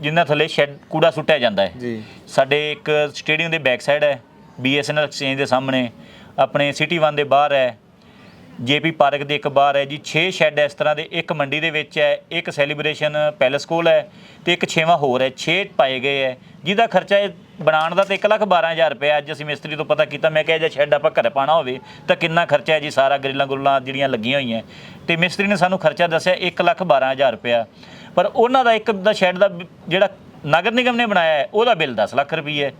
ਜਿੰਨਾ ਥੱਲੇ ਸ਼ੈੱਡ ਕੂੜਾ ਸੁੱਟਿਆ ਜਾਂਦਾ ਹੈ। ਜੀ। ਸਾਡੇ ਇੱਕ ਸਟੇਡੀਅਮ ਦੇ ਬੈਕ ਸਾਈਡ ਹੈ ਬੀਐਸਐਨਐਲ ਐਕਸਚੇਂਜ ਦੇ ਸਾਹਮਣੇ ਆਪਣੇ ਸਿਟੀ ਵਨ ਦੇ ਬਾਹਰ ਹੈ। ਜੇਪੀ ਪਾਰਕ ਦੇ ਇੱਕ ਬਾਹਰ ਹੈ ਜੀ 6 ਸ਼ੈੱਡ ਇਸ ਤਰ੍ਹਾਂ ਦੇ, ਇੱਕ ਮੰਡੀ ਦੇ ਵਿੱਚ ਹੈ, ਇੱਕ ਸੈਲੀਬ੍ਰੇਸ਼ਨ ਪੈਲੇਸ ਕੋਲ ਹੈ ਤੇ ਇੱਕ ਛੇਵਾਂ ਹੋਰ ਹੈ 6 ਪਾਏ ਗਏ ਹੈ। ਜਿਹਦਾ ਖਰਚਾ ਇਹ ਬਣਾਉਣ ਦਾ ਤੇ 1 ਲੱਖ 12000 ਰੁਪਏ ਅੱਜ ਅਸੀਂ ਮਿਸਤਰੀ ਤੋਂ ਪਤਾ ਕੀਤਾ, ਮੈਂ ਕਿਹਾ ਜੇ ਸ਼ੈੱਡ ਆਪਾਂ ਘਰੇ ਪਾਣਾ ਹੋਵੇ, ਤਾਂ ਕਿੰਨਾ ਖਰਚਾ ਹੈ ਜੀ, ਸਾਰਾ ਗਰਿੱਲਾਂ ਗੁਰਲਾਂ ਜਿਹੜੀਆਂ ਲੱਗੀਆਂ ਹੋਈਆਂ। ਤੇ ਮਿਸਤਰੀ ਨੇ ਸਾਨੂੰ ਖਰਚਾ ਦੱਸਿਆ 1 ਲੱਖ 12000 ਰੁਪਏ ਪਰ ਉਹਨਾਂ ਦਾ ਇੱਕ ਦਾ ਸ਼ੈੱਡ ਦਾ ਬ- ਜਿਹੜਾ ਨਗਰ ਨਿਗਮ ਨੇ ਬਣਾਇਆ ਹੈ, ਉਹਦਾ ਬਿੱਲ 10 ਲੱਖ ਰੁਪਏ ਹੈ।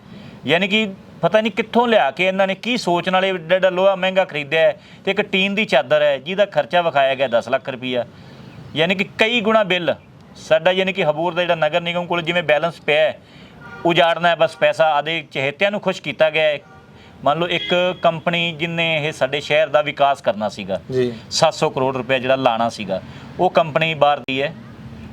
ਯਾਨੀ ਕਿ ਪਤਾ ਨਹੀਂ ਕਿੱਥੋਂ ਲਿਆ ਕੇ ਇਹਨਾਂ ਨੇ ਕੀ ਸੋਚ ਨਾਲੇ ਏਡਾ ਏਡਾ ਲੋਹਾ ਮਹਿੰਗਾ ਖਰੀਦਿਆ ਹੈ ਤੇ ਇੱਕ ਟੀਨ ਦੀ ਚਾਦਰ ਹੈ ਜਿਹਦਾ ਖਰਚਾ ਵਿਖਾਇਆ ਗਿਆ 10 ਲੱਖ ਰੁਪਈਆ। ਯਾਨੀ ਕਿ ਕਈ ਗੁਣਾ ਬਿੱਲ। ਸਾਡਾ ਯਾਨੀ ਕਿ ਹਬੂਰ ਦਾ ਜਿਹੜਾ ਨਗਰ ਨਿਗਮ ਕੋਲ ਜਿਵੇਂ ਬੈਲੈਂਸ ਪਿਆ ਹੈ ਉਜਾੜਨਾ ਹੈ ਬਸ ਪੈਸਾ ਆਦੇ ਚਹੇਤਿਆਂ ਨੂੰ ਖੁਸ਼ ਕੀਤਾ ਗਿਆ ਹੈ। ਮੰਨ ਲਓ ਇੱਕ ਕੰਪਨੀ ਜਿਨੇ ਇਹ ਸਾਡੇ ਸ਼ਹਿਰ ਦਾ ਵਿਕਾਸ ਕਰਨਾ ਸੀਗਾ ਜੀ। 700 ਕਰੋੜ ਰੁਪਏ ਜਿਹੜਾ ਲਾਣਾ ਸੀਗਾ ਉਹ ਕੰਪਨੀ ਬਾਹਰ ਦੀ ਹੈ।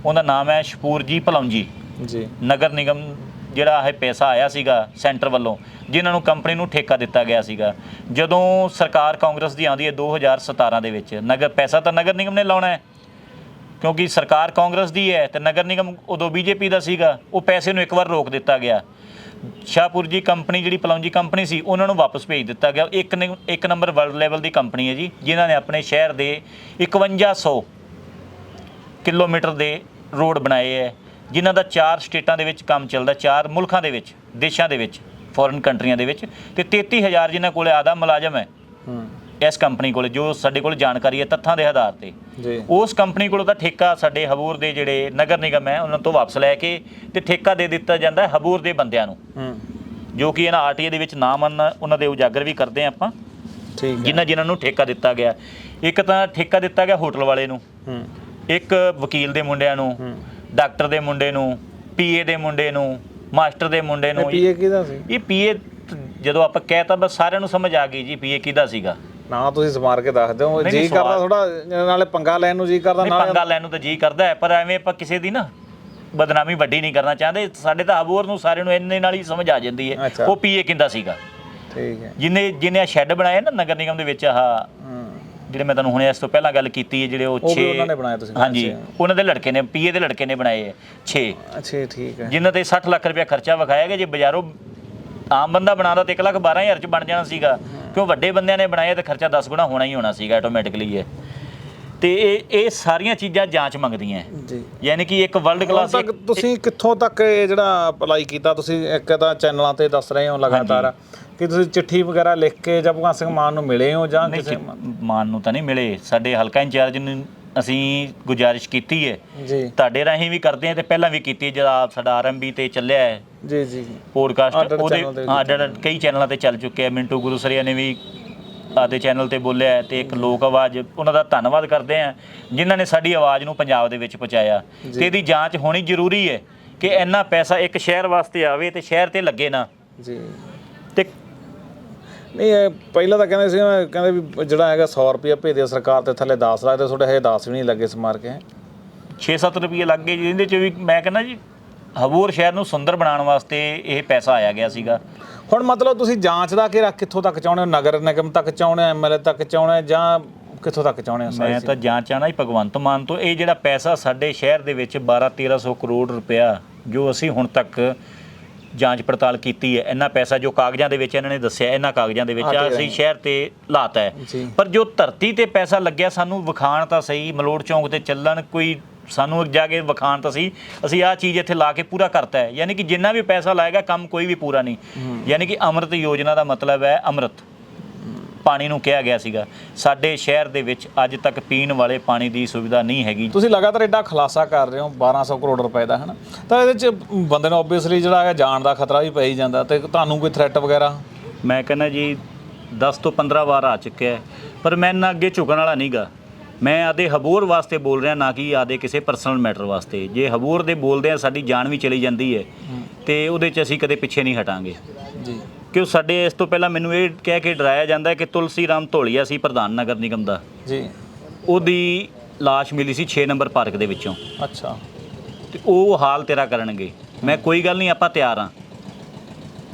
ਉਹਦਾ ਨਾਮ ਹੈ ਸ਼ਪੂਰਜੀ ਭਲੌਂਜੀ। ਜੀ। ਨਗਰ ਨਿਗਮ ਜਿਹੜਾ ਇਹ ਪੈਸਾ ਆਇਆ ਸੀਗਾ ਸੈਂਟਰ ਵੱਲੋਂ, ਜਿਨ੍ਹਾਂ ਨੂੰ ਕੰਪਨੀ ਨੂੰ ਠੇਕਾ ਦਿੱਤਾ ਗਿਆ ਸੀਗਾ। ਜਦੋਂ ਸਰਕਾਰ ਕਾਂਗਰਸ ਦੀ ਆਉਂਦੀ ਹੈ 2017 ਦੇ ਵਿੱਚ, ਨਗਰ ਪੈਸਾ ਤਾਂ ਨਗਰ ਨਿਗਮ ਨੇ ਲਾਉਣਾ ਹੈ। ਕਿਉਂਕਿ ਸਰਕਾਰ ਕਾਂਗਰਸ ਦੀ ਹੈ ਤੇ ਨਗਰ ਨਿਗਮ ਉਦੋਂ ਬੀਜੇਪੀ ਦਾ ਸੀਗਾ, ਉਹ ਪੈਸੇ ਨੂੰ ਇੱਕ ਵਾਰ ਰੋਕ ਦਿੱਤਾ ਗਿਆ। ਸ਼ਾਹਪੁਰ ਜੀ ਕੰਪਨੀ, ਜਿਹੜੀ ਪਲੌਂਜੀ ਕੰਪਨੀ ਸੀ, ਉਹਨਾਂ ਨੂੰ ਵਾਪਸ ਭੇਜ ਦਿੱਤਾ ਗਿਆ। ਇੱਕ ਨਿ- ਇੱਕ ਨੰਬਰ ਵਰਲਡ ਲੈਵਲ ਦੀ ਕੰਪਨੀ ਹੈ ਜੀ, ਜਿਨ੍ਹਾਂ ਨੇ ਆਪਣੇ ਸ਼ਹਿਰ ਦੇ 5100 ਕਿਲੋਮੀਟਰ ਦੇ ਰੋਡ ਬਣਾਏ ਹੈ। ਜਿਨ੍ਹਾਂ ਦਾ ਚਾਰ ਸਟੇਟਾਂ ਦੇ ਵਿੱਚ ਕੰਮ ਚੱਲਦਾ ਚਾਰ ਮੁਲਕਾਂ ਦੇ ਵਿੱਚ ਦੇਸ਼ਾਂ ਦੇ ਵਿੱਚ ਫੋਰਨ ਕੰਟਰੀਆਂ ਦੇ ਵਿੱਚ ਤੇ 33000 ਜਿਨ੍ਹਾਂ ਕੋਲੇ ਆਦਾ ਮੁਲਾਜ਼ਮ ਹੈ ਇਸ ਕੰਪਨੀ ਕੋਲੇ ਜੋ ਸਾਡੇ ਕੋਲ ਜਾਣਕਾਰੀ ਹੈ ਤੱਥਾਂ ਦੇ ਆਧਾਰ ਤੇ। ਜੀ। ਉਸ ਕੰਪਨੀ ਕੋਲੋਂ ਤਾਂ ਠੇਕਾ ਸਾਡੇ ਹਬੂਰ ਦੇ ਜਿਹੜੇ ਨਗਰ ਨਿਗਮ ਹੈ ਉਹਨਾਂ ਤੋਂ ਵਾਪਸ ਲੈ ਕੇ ਤੇ ਠੇਕਾ ਦੇ ਦਿੱਤਾ ਜਾਂਦਾ ਹੈ ਹਬੂਰ ਦੇ ਬੰਦਿਆਂ ਨੂੰ। ਜੋ ਕਿ ਇਹਨਾਂ ਆਰਟੀਏ ਦੇ ਵਿੱਚ ਨਾਮ ਹਨ ਉਹਨਾਂ ਦੇ ਉਜਾਗਰ ਵੀ ਕਰਦੇ ਹਾਂ ਆਪਾਂ। ਠੀਕ ਜਿਨ੍ਹਾਂ ਜਿਨ੍ਹਾਂ ਨੂੰ ਠੇਕਾ ਦਿੱਤਾ ਗਿਆ। ਇੱਕ ਤਾਂ ਠੇਕਾ ਦਿੱਤਾ ਗਿਆ ਹੋਟਲ ਵਾਲੇ ਨੂੰ। ਇੱਕ ਵਕੀਲ ਦੇ ਮੁੰਡਿਆਂ ਨੂੰ। ਡਾਕਟਰ ਦੇ ਮੁੰਡੇ ਨੂੰ ਪੀਏ ਦੇ ਮੁੰਡੇ ਨੂੰ ਮਾਸਟਰ ਦੇ ਮੁੰਡੇ ਨੂੰ ਪੀਏ ਕਿਹਦਾ ਸੀ? ਇਹ ਪੀਏ ਜਦੋਂ ਆਪਾਂ ਕਹਿਤਾ ਬਸ ਸਾਰਿਆਂ ਨੂੰ ਸਮਝ ਆ ਗਈ ਜੀ ਪੀਏ ਕਿਹਦਾ ਸੀਗਾ। ਨਾ ਤੁਸੀਂ ਸਮਾਰ ਕੇ ਦੱਸ ਦਿਓ ਜੀ ਕਰਦਾ ਥੋੜਾ ਨਾਲੇ ਪੰਗਾ ਲੈਣ ਨੂੰ ਜੀ ਕਰਦਾ ਨਾਲੇ ਪੰਗਾ ਲੈਣ ਨੂੰ ਤਾਂ ਜੀ ਕਰਦਾ ਪਰ ਐਵੇਂ ਆਪਾਂ ਕਿਸੇ ਦੀ ਨਾ ਬਦਨਾਮੀ ਵੱਡੀ ਨਹੀਂ ਕਰਨਾ ਚਾਹੁੰਦੇ ਸਾਡੇ ਤਾਂ ਅਬੋਰ ਨੂੰ ਸਾਰਿਆਂ ਨੂੰ ਇੰਨੇ ਨਾਲ ਹੀ ਸਮਝ ਆ ਜਾਂਦੀ ਹੈ। ਉਹ ਪੀਏ ਕਿੰਦਾ ਸੀਗਾ। ਠੀਕ ਹੈ। ਜਿਨੇ ਜਿਹਨੇ ਸ਼ੈੱਡ ਬਣਾਏ ਨਾ ਨਗਰ ਨਿਗਮ ਦੇ ਵਿੱਚ ਆਹ ਹੂੰ। ਜਿਹੜੇ ਮੈਂ ਤੁਹਾਨੂੰ ਹੁਣੇ ਇਸ ਤੋਂ ਪਹਿਲਾਂ ਗੱਲ ਕੀਤੀ ਹੈ ਜਿਹੜੇ ਉਹ ਉਹ ਵੀ 6 ਉਹਨਾਂ ਨੇ ਬਣਾਏ ਤੁਸੀਂ ਹਾਂਜੀ। ਉਹਨਾਂ ਦੇ ਲੜਕੇ ਨੇ ਪੀਏ ਦੇ ਲੜਕੇ ਨੇ ਬਣਾਏ ਹੈ 6 ਅੱਛਾ ਠੀਕ ਹੈ। ਜਿਨ੍ਹਾਂ ਤੇ 60 ਲੱਖ ਰੁਪਏ ਖਰਚਾ ਵਿਖਾਇਆ ਗਿਆ ਜੇ ਬਾਜ਼ਾਰੋਂ ਆਮ ਬੰਦਾ ਬਣਾਉਂਦਾ ਤੇ 1 ਲੱਖ 12000 ਚ ਬਣ ਜਾਣਾ ਸੀਗਾ। ਕਿਉਂ ਵੱਡੇ ਬੰਦਿਆਂ ਨੇ ਬਣਾਏ ਤਾਂ ਖਰਚਾ 10 ਗੁਣਾ ਹੋਣਾ ਹੀ ਹੋਣਾ ਸੀਗਾ ਆਟੋਮੈਟਿਕਲੀ ਇਹ। ਤੇ ਇਹ ਇਹ ਸਾਰੀਆਂ ਚੀਜ਼ਾਂ ਜਾਂਚ ਮੰਗਦੀਆਂ ਜੀ। ਯਾਨੀ ਕਿ ਇੱਕ ਵਰਲਡ ਕਲਾਸ ਤੱਕ ਤੁਸੀਂ ਕਿੱਥੋਂ ਤੱਕ ਇਹ ਜਿਹੜਾ ਅਪਲਾਈ ਕੀਤਾ ਤੁਸੀਂ ਇੱਕ ਤਾਂ ਚੈਨਲਾਂ ਤੇ ਦੱਸ ਰਹੇ ਹੋ ਲਗਾਤਾਰ। ਕਿ ਤੁਸੀਂ ਚਿੱਠੀ ਵਗੈਰਾ ਲਿਖ ਕੇ ਜਾਂ ਭਗਵੰਤ ਸਿੰਘ ਮਾਨ ਨੂੰ ਮਿਲੇ ਹੋ ਜਾਂ ਨਹੀਂ ਕਿਸੇ ਮਾਨ ਨੂੰ ਤਾਂ ਨਹੀਂ ਮਿਲੇ। ਸਾਡੇ ਹਲਕਾ ਇੰਚਾਰਜ ਨੂੰ ਅਸੀਂ ਗੁਜ਼ਾਰਿਸ਼ ਕੀਤੀ ਹੈ ਜੀ। ਤੁਹਾਡੇ ਰਾਹੀਂ ਵੀ ਕਰਦੇ ਹਾਂ ਤੇ ਪਹਿਲਾਂ ਵੀ ਕੀਤੀ ਹੈ ਜਿਹੜਾ ਸਾਡਾ ਆਰਐਮਬੀ ਤੇ ਚੱਲਿਆ ਹੈ ਜੀ ਜੀ। ਪੋਡਕਾਸਟ ਉਹਦੇ channel ਤੇ ਹਾਂ ਅੱਡ-ਅੱਡ ਕਈ ਚੈਨਲਾਂ ਤੇ ਚੱਲ ਚੁੱਕੇ ਆ ਮਿੰਟੂ ਗੁਰੂਸਰੀਆ ਨੇ ਵੀ ਆਦੇ ਚੈਨਲ ਤੇ ਬੋਲਿਆ ਹੈ ਤੇ ਇੱਕ ਲੋਕ ਆਵਾਜ਼ ਉਹਨਾਂ ਦਾ ਧੰਨਵਾਦ ਕਰਦੇ ਆ ਜਿਨ੍ਹਾਂ ਨੇ ਸਾਡੀ ਆਵਾਜ਼ ਨੂੰ ਪੰਜਾਬ ਦੇ ਵਿੱਚ ਪਹੁੰਚਾਇਆ। ਤੇ ਇਹਦੀ ਜਾਂਚ ਹੋਣੀ ਜ਼ਰੂਰੀ ਹੈ ਕਿ ਇੰਨਾ ਪੈਸਾ ਇੱਕ ਸ਼ਹਿਰ ਵਾਸਤੇ ਆਵੇ ਤੇ ਸ਼ਹਿਰ ਤੇ ਲੱਗੇ ਨਾ। ਜੀ। ਨਹੀਂ ਇਹ ਪਹਿਲਾਂ ਤਾਂ ਕਹਿੰਦੇ ਸੀ ਨਾ, ਕਹਿੰਦੇ ਵੀ ਜਿਹੜਾ ਹੈਗਾ 100 ਰੁਪਏ ਭੇਜਦੇ ਸਰਕਾਰ ਤੇ ਥੱਲੇ 10 ਲੱਗਦੇ ਤੁਹਾਡੇ ਹਜੇ 10 ਵੀ ਨਹੀਂ ਲੱਗੇ ਸਮਾਰ ਕੇ। 6-7 ਰੁਪਏ ਲੱਗ ਗਏ ਜਿਹਦੇ ਚ ਵੀ ਮੈਂ ਕਹਿੰਦਾ ਜੀ ਹਬੂਰ ਸ਼ਹਿਰ ਨੂੰ ਸੁੰਦਰ ਬਣਾਉਣ ਵਾਸਤੇ ਇਹ ਪੈਸਾ ਆਇਆ ਗਿਆ ਸੀਗਾ। ਹੁਣ ਮਤਲਬ ਤੁਸੀਂ ਜਾਂਚ ਦਾ ਘੇਰਾ ਕਿੱਥੋਂ ਤੱਕ ਚਾਹੁੰਦੇ ਹੋ? ਨਗਰ ਨਿਗਮ ਤੱਕ ਚਾਹੁੰਦੇ ਹੋ? ਐਮਐਲਏ ਤੱਕ ਚਾਹੁੰਦੇ ਹੋ? ਜਾਂ ਕਿੱਥੋਂ ਤੱਕ ਚਾਹੁੰਦੇ ਹੋ ਮੈਂ ਤਾਂ ਜਾਂਚ ਆਣਾ ਹੀ ਭਗਵੰਤ ਮਾਨ ਤੋਂ। ਇਹ ਜਿਹੜਾ ਪੈਸਾ ਸਾਡੇ ਸ਼ਹਿਰ ਦੇ ਵਿੱਚ 12-1300 ਕਰੋੜ ਰੁਪਇਆ ਜੋ ਅਸੀਂ ਹੁਣ ਤੱਕ ਜਾਂਚ ਪੜਤਾਲ ਕੀਤੀ ਹੈ ਇੰਨਾ ਪੈਸਾ ਜੋ ਕਾਗਜ਼ਾਂ ਦੇ ਵਿੱਚ ਇਹਨਾਂ ਨੇ ਦੱਸਿਆ ਇਹਨਾਂ ਕਾਗਜ਼ਾਂ ਦੇ ਵਿੱਚ ਆ ਅਸੀਂ ਸ਼ਹਿਰ ਤੇ ਲਾਤਾ ਹੈ। ਪਰ ਜੋ ਧਰਤੀ ਤੇ ਪੈਸਾ ਲੱਗਿਆ ਸਾਨੂੰ ਵਿਖਾਣ ਤਾਂ ਸਹੀ ਮਲੋੜ ਚੌਂਕ ਤੇ ਚੱਲਣ ਕੋਈ ਸਾਨੂੰ ਜਾ ਕੇ ਵਿਖਾਣ ਤਾਂ ਸਹੀ ਅਸੀਂ ਆਹ ਚੀਜ਼ ਇੱਥੇ ਲਾ ਕੇ ਪੂਰਾ ਕਰਤਾ ਹੈ। ਯਾਨੀ ਕਿ ਜਿੰਨਾ ਵੀ ਪੈਸਾ ਲਾਏਗਾ ਕੰਮ ਕੋਈ ਵੀ ਪੂਰਾ ਨਹੀਂ। ਯਾਨੀ ਕਿ ਅੰਮ੍ਰਿਤ ਯੋਜਨਾ ਦਾ ਮਤਲਬ ਹੈ ਅੰਮ੍ਰਿਤ। ਪਾਣੀ ਨੂੰ ਕਿਹਾ ਗਿਆ ਸੀਗਾ। ਸਾਡੇ ਸ਼ਹਿਰ ਦੇ ਵਿੱਚ ਅੱਜ ਤੱਕ ਪੀਣ ਵਾਲੇ ਪਾਣੀ ਦੀ ਸੁਵਿਧਾ ਨਹੀਂ ਹੈਗੀ। ਤੁਸੀਂ ਲਗਾਤਾਰ ਐਡਾ ਖੁਲਾਸਾ ਕਰ ਰਹੇ ਹੋ 1200 ਕਰੋੜ ਰੁਪਏ ਦਾ ਹਨਾ? ਤਾਂ ਇਹਦੇ ਚ ਬੰਦੇ ਨੂੰ ਆਬਵੀਅਸਲੀ ਜਿਹੜਾ ਹੈ ਜਾਨ ਦਾ ਖਤਰਾ ਵੀ ਪੈ ਹੀ ਜਾਂਦਾ। ਤੇ ਤੁਹਾਨੂੰ ਕੋਈ ਥ੍ਰੈਟ ਵਗੈਰਾ? ਮੈਂ ਕਹਿੰਦਾ ਜੀ 10 ਤੋਂ 15 ਵਾਰ ਆ ਚੁੱਕਿਆ ਪਰ ਮੈਂ ਨਾ ਅੱਗੇ ਝੁਕਣ ਵਾਲਾ ਨਹੀਂਗਾ। ਮੈਂ ਆਦੇ ਹਬੂਰ ਵਾਸਤੇ ਬੋਲ ਰਿਹਾ ਨਾ ਕਿ ਆਦੇ ਕਿਸੇ ਪਰਸਨਲ ਮੈਟਰ ਵਾਸਤੇ। ਜੇ ਹਬੂਰ ਦੇ ਬੋਲਦੇ ਆ ਸਾਡੀ ਜਾਨ ਵੀ ਚਲੀ ਜਾਂਦੀ ਹੈ। ਤੇ ਉਹਦੇ 'ਚ ਅਸੀਂ ਕਦੇ ਪਿੱਛੇ ਨਹੀਂ ਹਟਾਂਗੇ। ਜੀ। ਕਿਉਂ ਸਾਡੇ ਇਸ ਤੋਂ ਪਹਿਲਾਂ ਮੈਨੂੰ ਇਹ ਕਹਿ ਕੇ ਡਰਾਇਆ ਜਾਂਦਾ ਕਿ ਤੁਲਸੀ ਰਾਮ ਧੋਲੀਆ ਸੀ ਪ੍ਰਧਾਨ ਨਗਰ ਨਿਗਮ ਦਾ। ਜੀ। ਉਹਦੀ ਲਾਸ਼ ਮਿਲੀ ਸੀ 6 ਨੰਬਰ ਪਾਰਕ ਦੇ ਵਿੱਚੋਂ। ਅੱਛਾ। ਤੇ ਉਹ ਹਾਲ ਤੇਰਾ ਕਰਨਗੇ। ਮੈਂ ਕੋਈ ਗੱਲ ਨਹੀਂ ਆਪਾਂ ਤਿਆਰ ਹਾਂ।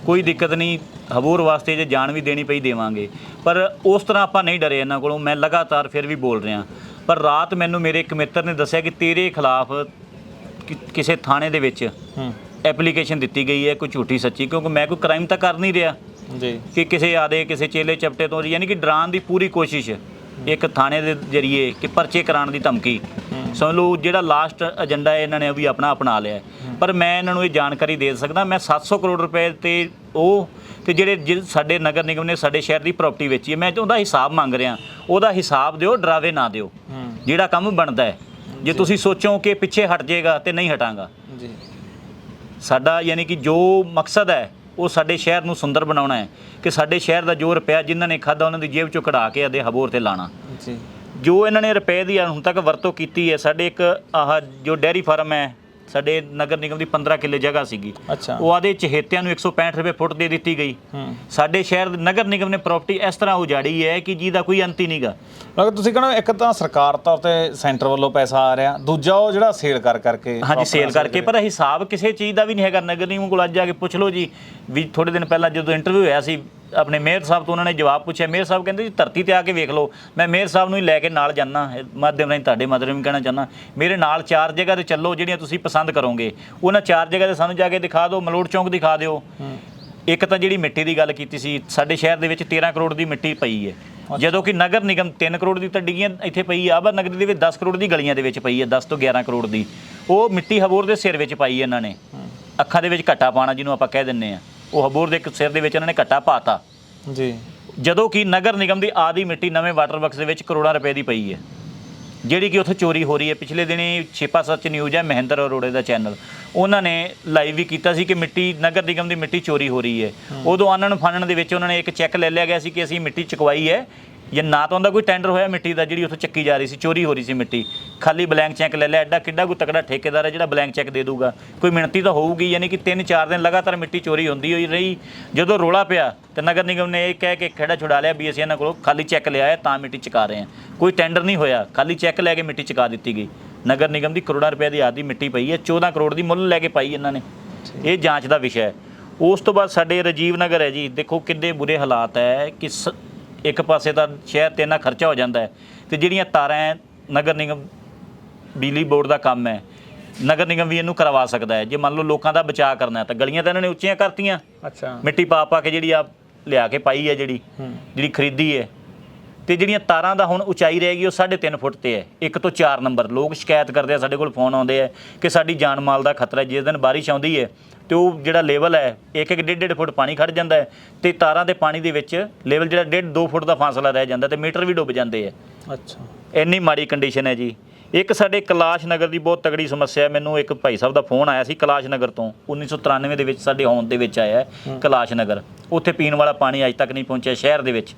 ਕੋਈ ਦਿੱਕਤ ਨਹੀਂ ਹਬੂਰ ਵਾਸਤੇ ਜੇ ਜਾਨ ਵੀ ਦੇਣੀ ਪਈ ਦੇਵਾਂਗੇ। ਪਰ ਉਸ ਤਰ੍ਹਾਂ ਆਪਾਂ ਨਹੀਂ ਡਰੇ ਇਹਨਾਂ ਕੋਲੋਂ ਮੈਂ ਲਗਾਤਾਰ ਫਿਰ ਵੀ ਬੋਲ ਰਿਹਾ। ਪਰ ਰਾਤ ਮੈਨੂੰ ਮੇਰੇ ਇੱਕ ਮਿੱਤਰ ਨੇ ਦੱਸਿਆ ਕਿ ਤੇਰੇ ਖਿਲਾਫ ਕਿ- ਕਿਸੇ ਥਾਣੇ ਦੇ ਵਿੱਚ ਹੂੰ। ਐਪਲੀਕੇਸ਼ਨ ਦਿੱਤੀ ਗਈ ਹੈ ਕੋਈ ਝੂਠੀ ਸੱਚੀ ਕਿਉਂਕਿ ਮੈਂ ਕੋਈ ਕ੍ਰਾਈਮ ਤਾਂ ਕਰ ਨਹੀਂ ਰਿਹਾ। ਜੀ। ਕਿ ਕਿਸੇ ਆਦੇ ਕਿਸੇ ਚੇਲੇ ਚਪਟੇ ਤੋਂ ਯਾਨੀ ਕਿ ਡਰਾਉਣ ਦੀ ਪੂਰੀ ਕੋਸ਼ਿਸ਼ ਇੱਕ ਥਾਣੇ ਦੇ ਜਰੀਏ ਕਿ ਪਰਚੇ ਕਰਾਉਣ ਦੀ ਧਮਕੀ। ਸਮਝ ਲਓ ਜਿਹੜਾ ਲਾਸਟ ਏਜੰਡਾ ਹੈ ਇਹਨਾਂ ਨੇ ਵੀ ਆਪਣਾ ਅਪਣਾ ਲਿਆ। ਪਰ ਮੈਂ ਇਹਨਾਂ ਨੂੰ ਇਹ ਜਾਣਕਾਰੀ ਦੇ ਸਕਦਾ ਮੈਂ 700 ਕਰੋੜ ਰੁਪਏ ਤੇ ਉਹ ਤੇ ਜਿਹੜੇ ਸਾਡੇ ਨਗਰ ਨਿਗਮ ਨੇ ਸਾਡੇ ਸ਼ਹਿਰ ਦੀ ਪ੍ਰਾਪਰਟੀ ਵੇਚੀ ਹੈ ਮੈਂ ਉਹਦਾ ਹਿਸਾਬ ਮੰਗ ਰਿਹਾ। ਉਹਦਾ ਹਿਸਾਬ ਦਿਓ ਡਰਾਵੇ ਨਾ ਦਿਓ। ਜਿਹੜਾ ਕੰਮ ਬਣਦਾ ਹੈ। ਜੇ। ਤੁਸੀਂ ਸੋਚੋ ਕਿ ਪਿੱਛੇ ਹਟ ਜਾਏਗਾ ਤੇ ਨਹੀਂ ਹਟਾਂਗਾ। ਜੀ। ਸਾਡਾ ਯਾਨੀ ਕਿ ਜੋ ਮਕਸਦ ਹੈ ਉਹ ਸਾਡੇ ਸ਼ਹਿਰ ਨੂੰ ਸੁੰਦਰ ਬਣਾਉਣਾ ਹੈ ਕਿ ਸਾਡੇ ਸ਼ਹਿਰ ਦਾ ਜੋ ਰੁਪਿਆ ਜਿਨ੍ਹਾਂ ਨੇ ਖਾਦਾ ਉਹਨਾਂ ਦੀ ਜੇਬ ਚੋਂ ਕਢਾ ਕੇ ਅਦੇ ਹਬੋਰ ਤੇ ਲਾਣਾ। ਜੀ। ਜੋ ਇਹਨਾਂ ਨੇ ਰੁਪਏ ਦੀ ਹੁਣ ਤੱਕ ਵਰਤੋਂ ਕੀਤੀ ਹੈ ਸਾਡੇ ਇੱਕ ਆਹ ਜੋ ਡੈਰੀ ਫਾਰਮ ਹੈ ਸਾਡੇ ਨਗਰ ਨਿਗਮ ਦੀ 15 ਕਿੱਲੇ ਜਗ੍ਹਾ ਸੀਗੀ। ਅੱਛਾ। ਉਹ ਆਦੇ ਚਹੇਤਿਆਂ ਨੂੰ 165 ਰੁਪਏ ਫੁੱਟ ਦੇ ਦਿੱਤੀ ਗਈ। ਸਾਡੇ ਸ਼ਹਿਰ ਨਗਰ ਨਿਗਮ ਨੇ ਪ੍ਰਾਪਰਟੀ ਇਸ ਤਰ੍ਹਾਂ ਉਜਾੜੀ ਹੈ ਕਿ ਜਿਹਦਾ ਕੋਈ ਅੰਤ ਹੀ ਨਹੀਂਗਾ। ਮਤਲਬ ਤੁਸੀਂ ਕਹਿੰਦੇ ਇੱਕ ਤਾਂ ਸਰਕਾਰ ਤੌਰ ਤੇ ਸੈਂਟਰ ਵੱਲੋਂ ਪੈਸਾ ਆ ਰਿਹਾ ਦੂਜਾ ਉਹ ਜਿਹੜਾ ਸੇਲ ਕਰ ਕਰਕੇ ਹਾਂਜੀ ਸੇਲ ਕਰਕੇ ਪਰ ਹਿਸਾਬ ਕਿਸੇ ਚੀਜ਼ ਦਾ ਵੀ ਨਹੀਂ ਹੈਗਾ। ਨਗਰ ਨਿਗਮ ਕੋਲ ਅੱਜ ਜਾ ਕੇ ਪੁੱਛ ਲਓ ਜੀ ਵੀ ਥੋੜੇ ਦਿਨ ਪਹਿਲਾਂ ਜਦੋਂ ਇੰਟਰਵਿਊ ਹੋਇਆ ਸੀ ਆਪਣੇ ਮੇਅਰ ਸਾਹਿਬ ਤੋਂ ਉਹਨਾਂ ਨੇ ਜਵਾਬ ਪੁੱਛਿਆ ਮੇਅਰ ਸਾਹਿਬ ਕਹਿੰਦੇ ਜੀ ਧਰਤੀ ਤੇ ਆ ਕੇ ਵੇਖ ਲਓ ਮੈਂ ਮੇਅਰ ਸਾਹਿਬ ਨੂੰ ਹੀ ਲੈ ਕੇ ਨਾਲ ਜਾਣਾ ਮਾਧਿਅਮ ਰਾਹੀਂ ਤੁਹਾਡੇ ਮਾਧਿਅਮ ਵੀ ਕਹਿਣਾ ਚਾਹੁੰਦਾ ਮੇਰੇ ਨਾਲ ਚਾਰ ਜਗ੍ਹਾ ਤੇ ਚੱਲੋ ਜਿਹੜੀਆਂ ਤੁਸੀਂ ਪਸੰਦ ਕਰੋਗੇ ਉਹਨਾਂ ਚਾਰ ਜਗ੍ਹਾ ਤੇ ਸਾਨੂੰ ਜਾ ਕੇ ਦਿਖਾ ਦਿਓ ਮਲੋੜ ਚੌਂਕ ਦਿਖਾ ਦਿਓ। ਇੱਕ ਤਾਂ ਜਿਹੜੀ ਮਿੱਟੀ ਦੀ ਗੱਲ ਕੀਤੀ ਸੀ ਸਾਡੇ ਸ਼ਹਿਰ ਦੇ ਵਿੱਚ 13 ਕਰੋੜ ਦੀ ਮਿੱਟੀ ਪਈ ਹੈ। ਜਦੋਂ ਕਿ ਨਗਰ ਨਿਗਮ 3 ਕਰੋੜ ਦੀ ਤਾਂ ਡਿੱਗੀਆਂ ਇੱਥੇ ਪਈ ਆ ਆਬਾ ਨਗਰ ਦੇ ਵਿੱਚ 10 ਕਰੋੜ ਦੀ ਗਲੀਆਂ ਦੇ ਵਿੱਚ ਪਈ ਹੈ 10 ਤੋਂ 11 ਕਰੋੜ ਦੀ। ਉਹ ਮਿੱਟੀ ਹਬੋਰ ਦੇ ਸਿਰ ਵਿੱਚ ਪਾਈ ਇਹਨਾਂ ਨੇ। ਅੱਖਾਂ ਦੇ ਵਿੱਚ ਘੱਟਾ ਪਾਣਾ ਜਿਹਨੂੰ ਆਪਾਂ ਕਹਿ ਦਿੰਨੇ ਆ ਉਹ ਹਬੋਰ ਦੇ ਇੱਕ ਸਿਰ ਦੇ ਵਿੱਚ ਇਹਨਾਂ ਨੇ ਘੱਟਾ ਪਾਤਾ। ਜੀ। ਜਦੋਂ ਕਿ ਨਗਰ ਨਿਗਮ ਦੀ ਆਦੀ ਮਿੱਟੀ ਨਵੇਂ ਵਾਟਰ ਵਰਕਸ ਦੇ ਵਿੱਚ ਕਰੋੜਾਂ ਰੁਪਏ ਦੀ ਪਈ ਹੈ। ਜਿਹੜੀ ਕਿ ਉੱਥੇ ਚੋਰੀ ਹੋ ਰਹੀ ਹੈ ਪਿਛਲੇ ਦਿਨੀ ਛੇਪਾ ਸੱਚ ਨਿਊਜ਼ ਹੈ ਮਹਿੰਦਰ ਅਰੋੜੇ ਦਾ ਚੈਨਲ। ਉਹਨਾਂ ਨੇ ਲਾਈਵ ਵੀ ਕੀਤਾ ਸੀ ਕਿ ਮਿੱਟੀ ਨਗਰ ਨਿਗਮ ਦੀ ਮਿੱਟੀ ਚੋਰੀ ਹੋ ਰਹੀ ਹੈ। ਉਦੋਂ ਆਨਣ ਫਾਨਣ ਦੇ ਵਿੱਚ ਉਹਨਾਂ ਨੇ ਇੱਕ ਚੈੱਕ ਲੈ ਲਿਆ ਗਿਆ ਸੀ ਕਿ ਅਸੀਂ ਮਿੱਟੀ ਚੁਕਵਾਈ ਹੈ। ਜਾਂ ਨਾ ਤਾਂ ਉਹਦਾ ਕੋਈ ਟੈਂਡਰ ਹੋਇਆ ਮਿੱਟੀ ਦਾ ਜਿਹੜੀ ਉੱਥੇ ਚੱਕੀ ਜਾ ਰਹੀ ਸੀ ਚੋਰੀ ਹੋ ਰਹੀ ਸੀ ਮਿੱਟੀ। ਖਾਲੀ ਬਲੈਂਕ ਚੈੱਕ ਲੈ ਲਿਆ ਐਡਾ ਕਿੱਡਾ ਕੋਈ ਤਕੜਾ ਠੇਕੇਦਾਰ ਹੈ ਜਿਹੜਾ ਬਲੈਂਕ ਚੈੱਕ ਦੇ ਦੂਗਾ। ਕੋਈ ਮਿਹਨਤੀ ਤਾਂ ਹੋਊਗੀ ਯਾਨੀ ਕਿ 3-4 ਦਿਨ ਲਗਾਤਾਰ ਮਿੱਟੀ ਚੋਰੀ ਹੁੰਦੀ ਹੋਈ ਰਹੀ। ਜਦੋਂ ਰੋਲਾ ਪਿਆ ਤੇ ਨਗਰ ਨਿਗਮ ਨੇ ਇਹ ਕਹਿ ਕੇ ਖੇੜਾ ਛੁਡਾ ਲਿਆ ਵੀ ਅਸੀਂ ਇਹਨਾਂ ਕੋਲੋਂ ਖਾਲੀ ਚੈੱਕ ਲਿਆ ਹੈ ਤਾਂ ਮਿੱਟੀ ਚੁਕਾ ਰਹੇ ਹਾਂ। ਕੋਈ ਟੈਂਡਰ ਨਹੀਂ ਹੋਇਆ ਖਾਲੀ ਚੈੱਕ ਲੈ ਕੇ ਮਿੱਟੀ ਚੁਕਾ ਦਿੱਤੀ ਗਈ। ਨਗਰ ਨਿਗਮ ਦੀ ਕਰੋੜਾਂ ਰੁਪਏ ਦੀ ਆਦੀ ਮਿੱਟੀ ਪਈ ਹੈ 14 ਕਰੋੜ ਦੀ ਮੁੱਲ ਲੈ ਕੇ ਪਾਈ ਇਹਨਾਂ ਨੇ। ਇਹ ਜਾਂਚ ਦਾ ਵਿਸ਼ਾ ਹੈ। ਉਸ ਤੋਂ ਬਾਅਦ ਸਾਡੇ ਰਾਜੀਵ ਨਗਰ ਹੈ ਜੀ ਦੇਖੋ ਕਿੰਨੇ ਬੁਰੇ ਹਾਲਾਤ ਹੈ ਕਿ ਇੱਕ ਪਾਸੇ ਤਾਂ ਸ਼ਹਿਰ ਤੇ ਇੰਨਾ ਖਰਚਾ ਹੋ ਜਾਂਦਾ ਹੈ ਤੇ ਜਿਹੜੀਆਂ ਤਾਰਾਂ ਹੈ ਨਗਰ ਨਿਗਮ ਬਿਜਲੀ ਬੋਰਡ ਦਾ ਕੰਮ ਹੈ ਨਗਰ ਨਿਗਮ ਵੀ ਇਹਨੂੰ ਕਰਵਾ ਸਕਦਾ ਹੈ। ਜੇ ਮੰਨ ਲਓ ਲੋਕਾਂ ਦਾ ਬਚਾਅ ਕਰਨਾ ਹੈ ਤਾਂ ਗਲੀਆਂ ਤਾਂ ਇਹਨਾਂ ਨੇ ਉੱਚੀਆਂ ਕਰਤੀਆਂ। ਅੱਛਾ। ਮਿੱਟੀ ਪਾ ਪਾ ਕੇ ਜਿਹੜੀ ਆ ਲਿਆ ਕੇ ਪਾਈ ਹੈ ਜਿਹੜੀ ਜਿਹੜੀ ਖਰੀਦੀ ਹੈ। ਤੇ ਜਿਹੜੀਆਂ ਤਾਰਾਂ ਦਾ ਹੁਣ ਉਚਾਈ ਰਹੇਗੀ ਉਹ 3.5 ਫੁੱਟ ਤੇ ਹੈ। ਇੱਕ ਤੋਂ 4 ਨੰਬਰ। ਲੋਕ ਸ਼ਿਕਾਇਤ ਕਰਦੇ ਆ ਸਾਡੇ ਕੋਲ ਫੋਨ ਆਉਂਦੇ ਆ ਕਿ ਸਾਡੀ ਜਾਨ ਮਾਲ ਦਾ ਖਤਰਾ ਹੈ। ਜਿਸ ਦਿਨ ਬਾਰਿਸ਼ ਆਉਂਦੀ ਹੈ ਤੇ ਉਹ ਜਿਹੜਾ ਲੈਵਲ ਹੈ ਇੱਕ ਇੱਕ ਡੇਢ ਡੇਢ ਫੁੱਟ ਪਾਣੀ ਖੜ ਜਾਂਦਾ ਹੈ ਤੇ ਤਾਰਾਂ ਦੇ ਪਾਣੀ ਦੇ ਵਿੱਚ ਲੈਵਲ ਜਿਹੜਾ ਡੇਢ 2 ਫੁੱਟ ਦਾ ਫਾਸਲਾ ਰਹਿ ਜਾਂਦਾ ਤੇ ਮੀਟਰ ਵੀ ਡੁੱਬ ਜਾਂਦੇ ਆ। ਅੱਛਾ। ਇੰਨੀ ਮਾੜੀ ਕੰਡੀਸ਼ਨ ਹੈ ਜੀ। ਇੱਕ ਸਾਡੇ ਕਲਾਸ਼ ਨਗਰ ਦੀ ਬਹੁਤ ਤਗੜੀ ਸਮੱਸਿਆ ਹੈ। ਮੈਨੂੰ ਇੱਕ ਭਾਈ ਸਾਹਿਬ ਦਾ ਫੋਨ ਆਇਆ ਸੀ ਕਲਾਸ਼ ਨਗਰ ਤੋਂ। 1993 ਦੇ ਵਿੱਚ ਸਾਡੇ ਹੋਂਦ ਦੇ ਵਿੱਚ ਆਇਆ ਹੈ ਕਲਾਸ਼ ਨਗਰ। ਉੱਥੇ ਪੀਣ ਵਾਲਾ ਪਾਣੀ ਅਜੇ ਤੱਕ ਨਹੀਂ ਪਹੁੰਚਿਆ ਸ਼ਹਿਰ ਦੇ ਵਿੱਚ।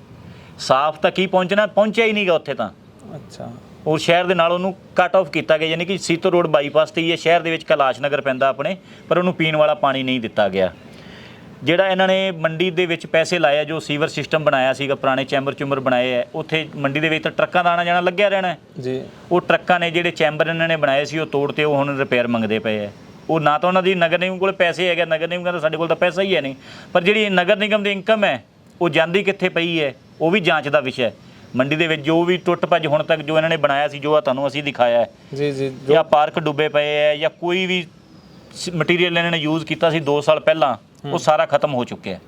ਸਾਫ਼ ਤਾਂ ਕੀ ਪਹੁੰਚਣਾ? ਪਹੁੰਚਿਆ ਹੀ ਨਹੀਂਗਾ ਉੱਥੇ ਤਾਂ। ਅੱਛਾ। ਉਹ ਸ਼ਹਿਰ ਦੇ ਨਾਲ ਉਹਨੂੰ ਕੱਟ ਆਫ ਕੀਤਾ ਗਿਆ ਯਾਨੀ ਕਿ ਸੀਤੋ ਰੋਡ ਬਾਈਪਾਸ ਤੇ ਹੀ ਇਹ ਸ਼ਹਿਰ ਦੇ ਵਿੱਚ ਕੈਲਾਸ਼ ਨਗਰ ਪੈਂਦਾ ਆਪਣੇ ਪਰ ਉਹਨੂੰ ਪੀਣ ਵਾਲਾ ਪਾਣੀ ਨਹੀਂ ਦਿੱਤਾ ਗਿਆ। ਜਿਹੜਾ ਇਹਨਾਂ ਨੇ ਮੰਡੀ ਦੇ ਵਿੱਚ ਪੈਸੇ ਲਾਇਆ ਜੋ ਸੀਵਰ ਸਿਸਟਮ ਬਣਾਇਆ ਸੀਗਾ ਪੁਰਾਣੇ ਚੈਂਬਰ ਚੁੰਬਰ ਬਣਾਏ ਹੈ ਉੱਥੇ ਮੰਡੀ ਦੇ ਵਿੱਚ ਤਾਂ ਟਰੱਕਾਂ ਦਾ ਆਣਾ ਜਾਣਾ ਲੱਗਿਆ ਰਹਿਣਾ। ਹੈ ਜੀ। ਉਹ ਟਰੱਕਾਂ ਨੇ ਜਿਹੜੇ ਚੈਂਬਰ ਇਹਨਾਂ ਨੇ ਬਣਾਏ ਸੀ ਉਹ ਤੋੜ ਤੇ ਉਹ ਹੁਣ ਰਿਪੇਅਰ ਮੰਗਦੇ ਪਏ ਹੈ ਉਹ ਨਾ ਤਾਂ ਉਹਨਾਂ ਦੀ ਨਗਰ ਨਿਗਮ ਕੋਲ ਪੈਸੇ ਹੈਗੇ ਨਗਰ ਨਿਗਮ ਕਹਿੰਦਾ ਸਾਡੇ ਕੋਲ ਤਾਂ ਪੈਸਾ ਹੀ ਹੈ ਨਹੀਂ। ਪਰ ਜਿਹੜੀ ਨਗਰ ਨਿਗਮ ਦੀ ਇਨਕਮ ਹੈ ਉਹ ਜਾਂਦੀ ਕਿੱਥੇ ਪਈ ਹੈ ਉਹ ਵੀ ਜਾਂਚ ਦਾ ਵਿਸ਼ਾ ਹੈ। ਮੰਡੀ ਦੇ ਵਿੱਚ ਜੋ ਵੀ ਟੁੱਟ ਭੱਜ ਹੁਣ ਤੱਕ ਜੋ ਇਹਨਾਂ ਨੇ ਬਣਾਇਆ ਸੀ ਜੋ ਆ ਤੁਹਾਨੂੰ ਅਸੀਂ ਦਿਖਾਇਆ ਹੈ। ਜੀ ਜੀ ਜਾਂ ਪਾਰਕ ਡੁੱਬੇ ਪਏ ਹੈ ਜਾਂ ਕੋਈ ਵੀ ਮਟੀਰੀਅਲ ਇਹਨਾਂ ਨੇ ਯੂਜ਼ ਕੀਤਾ ਸੀ 2 ਸਾਲ ਪਹਿਲਾਂ ਉਹ ਸਾਰਾ ਖਤਮ ਹੋ ਚੁੱਕਿਆ ਹੈ।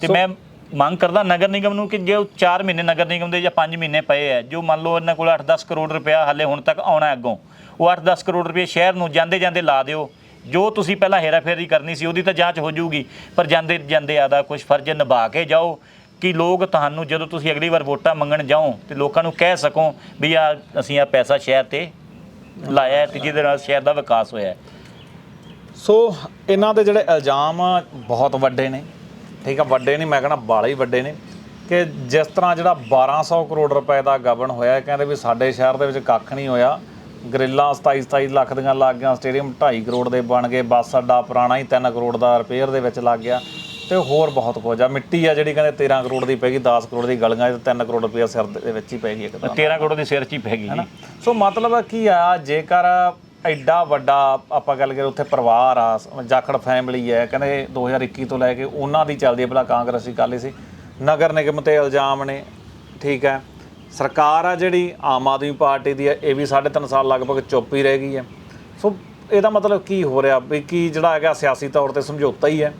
ਤੇ ਮੈਂ ਮੰਗ ਕਰਦਾ ਨਗਰ ਨਿਗਮ ਨੂੰ ਕਿ ਜੇ 4 ਮਹੀਨੇ ਨਗਰ ਨਿਗਮ ਦੇ ਜਾਂ 5 ਮਹੀਨੇ ਪਏ ਹੈ ਜੋ ਮੰਨ ਲਓ ਇਹਨਾਂ ਕੋਲ 8-10 ਕਰੋੜ ਰੁਪਇਆ ਹਾਲੇ ਹੁਣ ਤੱਕ ਆਉਣਾ ਅੱਗੋਂ ਉਹ 8-10 ਕਰੋੜ ਰੁਪਏ ਸ਼ਹਿਰ ਨੂੰ ਜਾਂਦੇ ਜਾਂਦੇ ਲਾ ਦਿਓ। ਜੋ ਤੁਸੀਂ ਪਹਿਲਾਂ ਹੇਰਾਫੇਰੀ ਕਰਨੀ ਸੀ ਉਹਦੀ ਤਾਂ ਜਾਂਚ ਹੋ ਜਾਊਗੀ ਪਰ ਜਾਂਦੇ ਜਾਂਦੇ ਆਦਾ ਕੁਝ ਫਰਜ਼ ਨਿਭਾ ਕੇ ਜਾਓ। ਕਿ ਲੋਕ ਤੁਹਾਨੂੰ ਜਦੋਂ ਤੁਸੀਂ ਅਗਲੀ ਵਾਰ ਵੋਟਾਂ ਮੰਗਣ ਜਾਓ ਤੇ ਲੋਕਾਂ ਨੂੰ ਕਹਿ ਸਕੋ ਵੀ ਆ ਅਸੀਂ ਆ ਪੈਸਾ ਸ਼ਹਿਰ ਤੇ ਲਾਇਆ ਹੈ ਤੇ ਜਿਹਦੇ ਨਾਲ ਸ਼ਹਿਰ ਦਾ ਵਿਕਾਸ ਹੋਇਆ ਸੋ ਇਹਨਾਂ ਦੇ ਜਿਹੜੇ ਇਲਜ਼ਾਮ ਬਹੁਤ ਵੱਡੇ ਨੇ, ਠੀਕ ਆ, ਵੱਡੇ ਨਹੀਂ, ਮੈਂ ਕਹਿੰਦਾ ਬਾਲੇ ਹੀ ਵੱਡੇ ਨੇ ਕਿ ਜਿਸ ਤਰ੍ਹਾਂ ਜਿਹੜਾ 1200 ਕਰੋੜ ਰੁਪਏ ਦਾ ਗਬਨ ਹੋਇਆ ਕਹਿੰਦੇ ਵੀ ਸਾਡੇ ਸ਼ਹਿਰ ਦੇ ਵਿੱਚ ਕੱਖ ਨਹੀਂ ਹੋਇਆ, ਗਰਿੱਲਾਂ 27 27 ਲੱਖ ਦੀਆਂ ਲੱਗ ਗਈਆਂ, ਸਟੇਡੀਅਮ 2.5 ਕਰੋੜ ਦੇ ਬਣ ਗਏ, ਬੱਸ ਅੱਡਾ ਪੁਰਾਣਾ ਹੀ 3 ਕਰੋੜ ਦਾ ਰਿਪੇਅਰ ਦੇ ਵਿੱਚ ਲੱਗ ਗਿਆ ਤੇ ਹੋਰ ਬਹੁਤ ਕੁਝ ਆ। ਮਿੱਟੀ ਆ ਜਿਹੜੀ ਕਹਿੰਦੇ 13 ਕਰੋੜ ਦੀ ਪੈ ਗਈ 10 ਕਰੋੜ ਦੀ ਗਲੀਆਂ 'ਚ 3 ਕਰੋੜ ਰੁਪਏ ਸਿਰ ਦੇ ਵਿੱਚ ਹੀ ਪੈ ਗਈ ਇੱਕਦਮ 13 ਕਰੋੜ ਦੀ ਸਿਰ 'ਚ ਹੀ ਪੈ ਗਈ। ਜੀ ਸੋ ਮਤਲਬ ਕੀ ਆ ਜੇਕਰ ਐਡਾ ਵੱਡਾ ਆਪਾਂ ਗੱਲ ਕਰੀਏ ਉੱਥੇ ਪਰਿਵਾਰ ਆ ਜਾਖੜ ਫੈਮਿਲੀ ਹੈ ਕਹਿੰਦੇ 2021 ਤੋਂ ਲੈ ਕੇ ਉਹਨਾਂ ਦੀ ਚੱਲਦੀ ਹੈ ਭਲਾ ਕਾਂਗਰਸੀ ਕਾਲੀ ਸੀ। ਨਗਰ ਨਿਗਮ ਤੇ ਇਲਜ਼ਾਮ ਨੇ ਠੀਕ ਹੈ। ਸਰਕਾਰ ਆ ਜਿਹੜੀ ਆਮ ਆਦਮੀ ਪਾਰਟੀ ਦੀ ਹੈ ਇਹ ਵੀ 3.5 ਸਾਲ ਲਗਭਗ ਚੁੱਪ ਹੀ ਰਹਿ ਗਈ ਹੈ। ਸੋ ਇਹਦਾ ਮਤਲਬ ਕੀ ਹੋ ਰਿਹਾ? ਵੀ ਕੀ ਜਿਹੜਾ ਹੈਗਾ ਸਿਆਸੀ ਤੌਰ ਤੇ ਸਮਝੌਤਾ ਹੀ ਹੈ।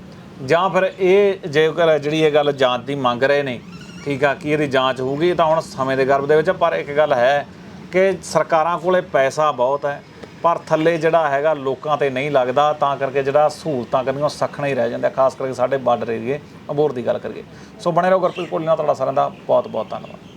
ਜਾਂ ਫਿਰ ਇਹ ਜੇਕਰ ਜਿਹੜੀ ਇਹ ਗੱਲ ਜਾਂਚ ਦੀ ਮੰਗ ਰਹੇ ਨੇ, ਠੀਕ ਆ, ਕਿ ਇਹਦੀ ਜਾਂਚ ਹੋਊਗੀ ਤਾਂ ਹੁਣ ਸਮੇਂ ਦੇ ਗਰਭ ਦੇ ਵਿੱਚ ਪਰ ਇੱਕ ਗੱਲ ਹੈ ਕਿ ਸਰਕਾਰਾਂ ਕੋਲੇ ਪੈਸਾ ਬਹੁਤ ਹੈ, ਪਰ ਥੱਲੇ ਜਿਹੜਾ ਹੈਗਾ ਲੋਕਾਂ ਤੇ ਨਹੀਂ ਲੱਗਦਾ, ਤਾਂ ਕਰਕੇ ਜਿਹੜਾ ਸਹੂਲਤਾਂ ਕਰਨੀਆਂ ਉਹ ਸਖਣਾ ਹੀ ਰਹਿ ਜਾਂਦਾ ਖਾਸ ਕਰਕੇ ਸਾਡੇ ਬਾਰਡਰ ਏਰੀਏ, ਅਬੋਰ ਦੀ ਗੱਲ ਕਰੀਏ। ਸੋ ਬਣੇ ਰਹੋ ਗੁਰਪ੍ਰੀਤ ਕੋਲ ਨਾਲ, ਤੁਹਾਡਾ ਸਾਰਿਆਂ ਦਾ ਬਹੁਤ ਬਹੁਤ ਧੰਨਵਾਦ।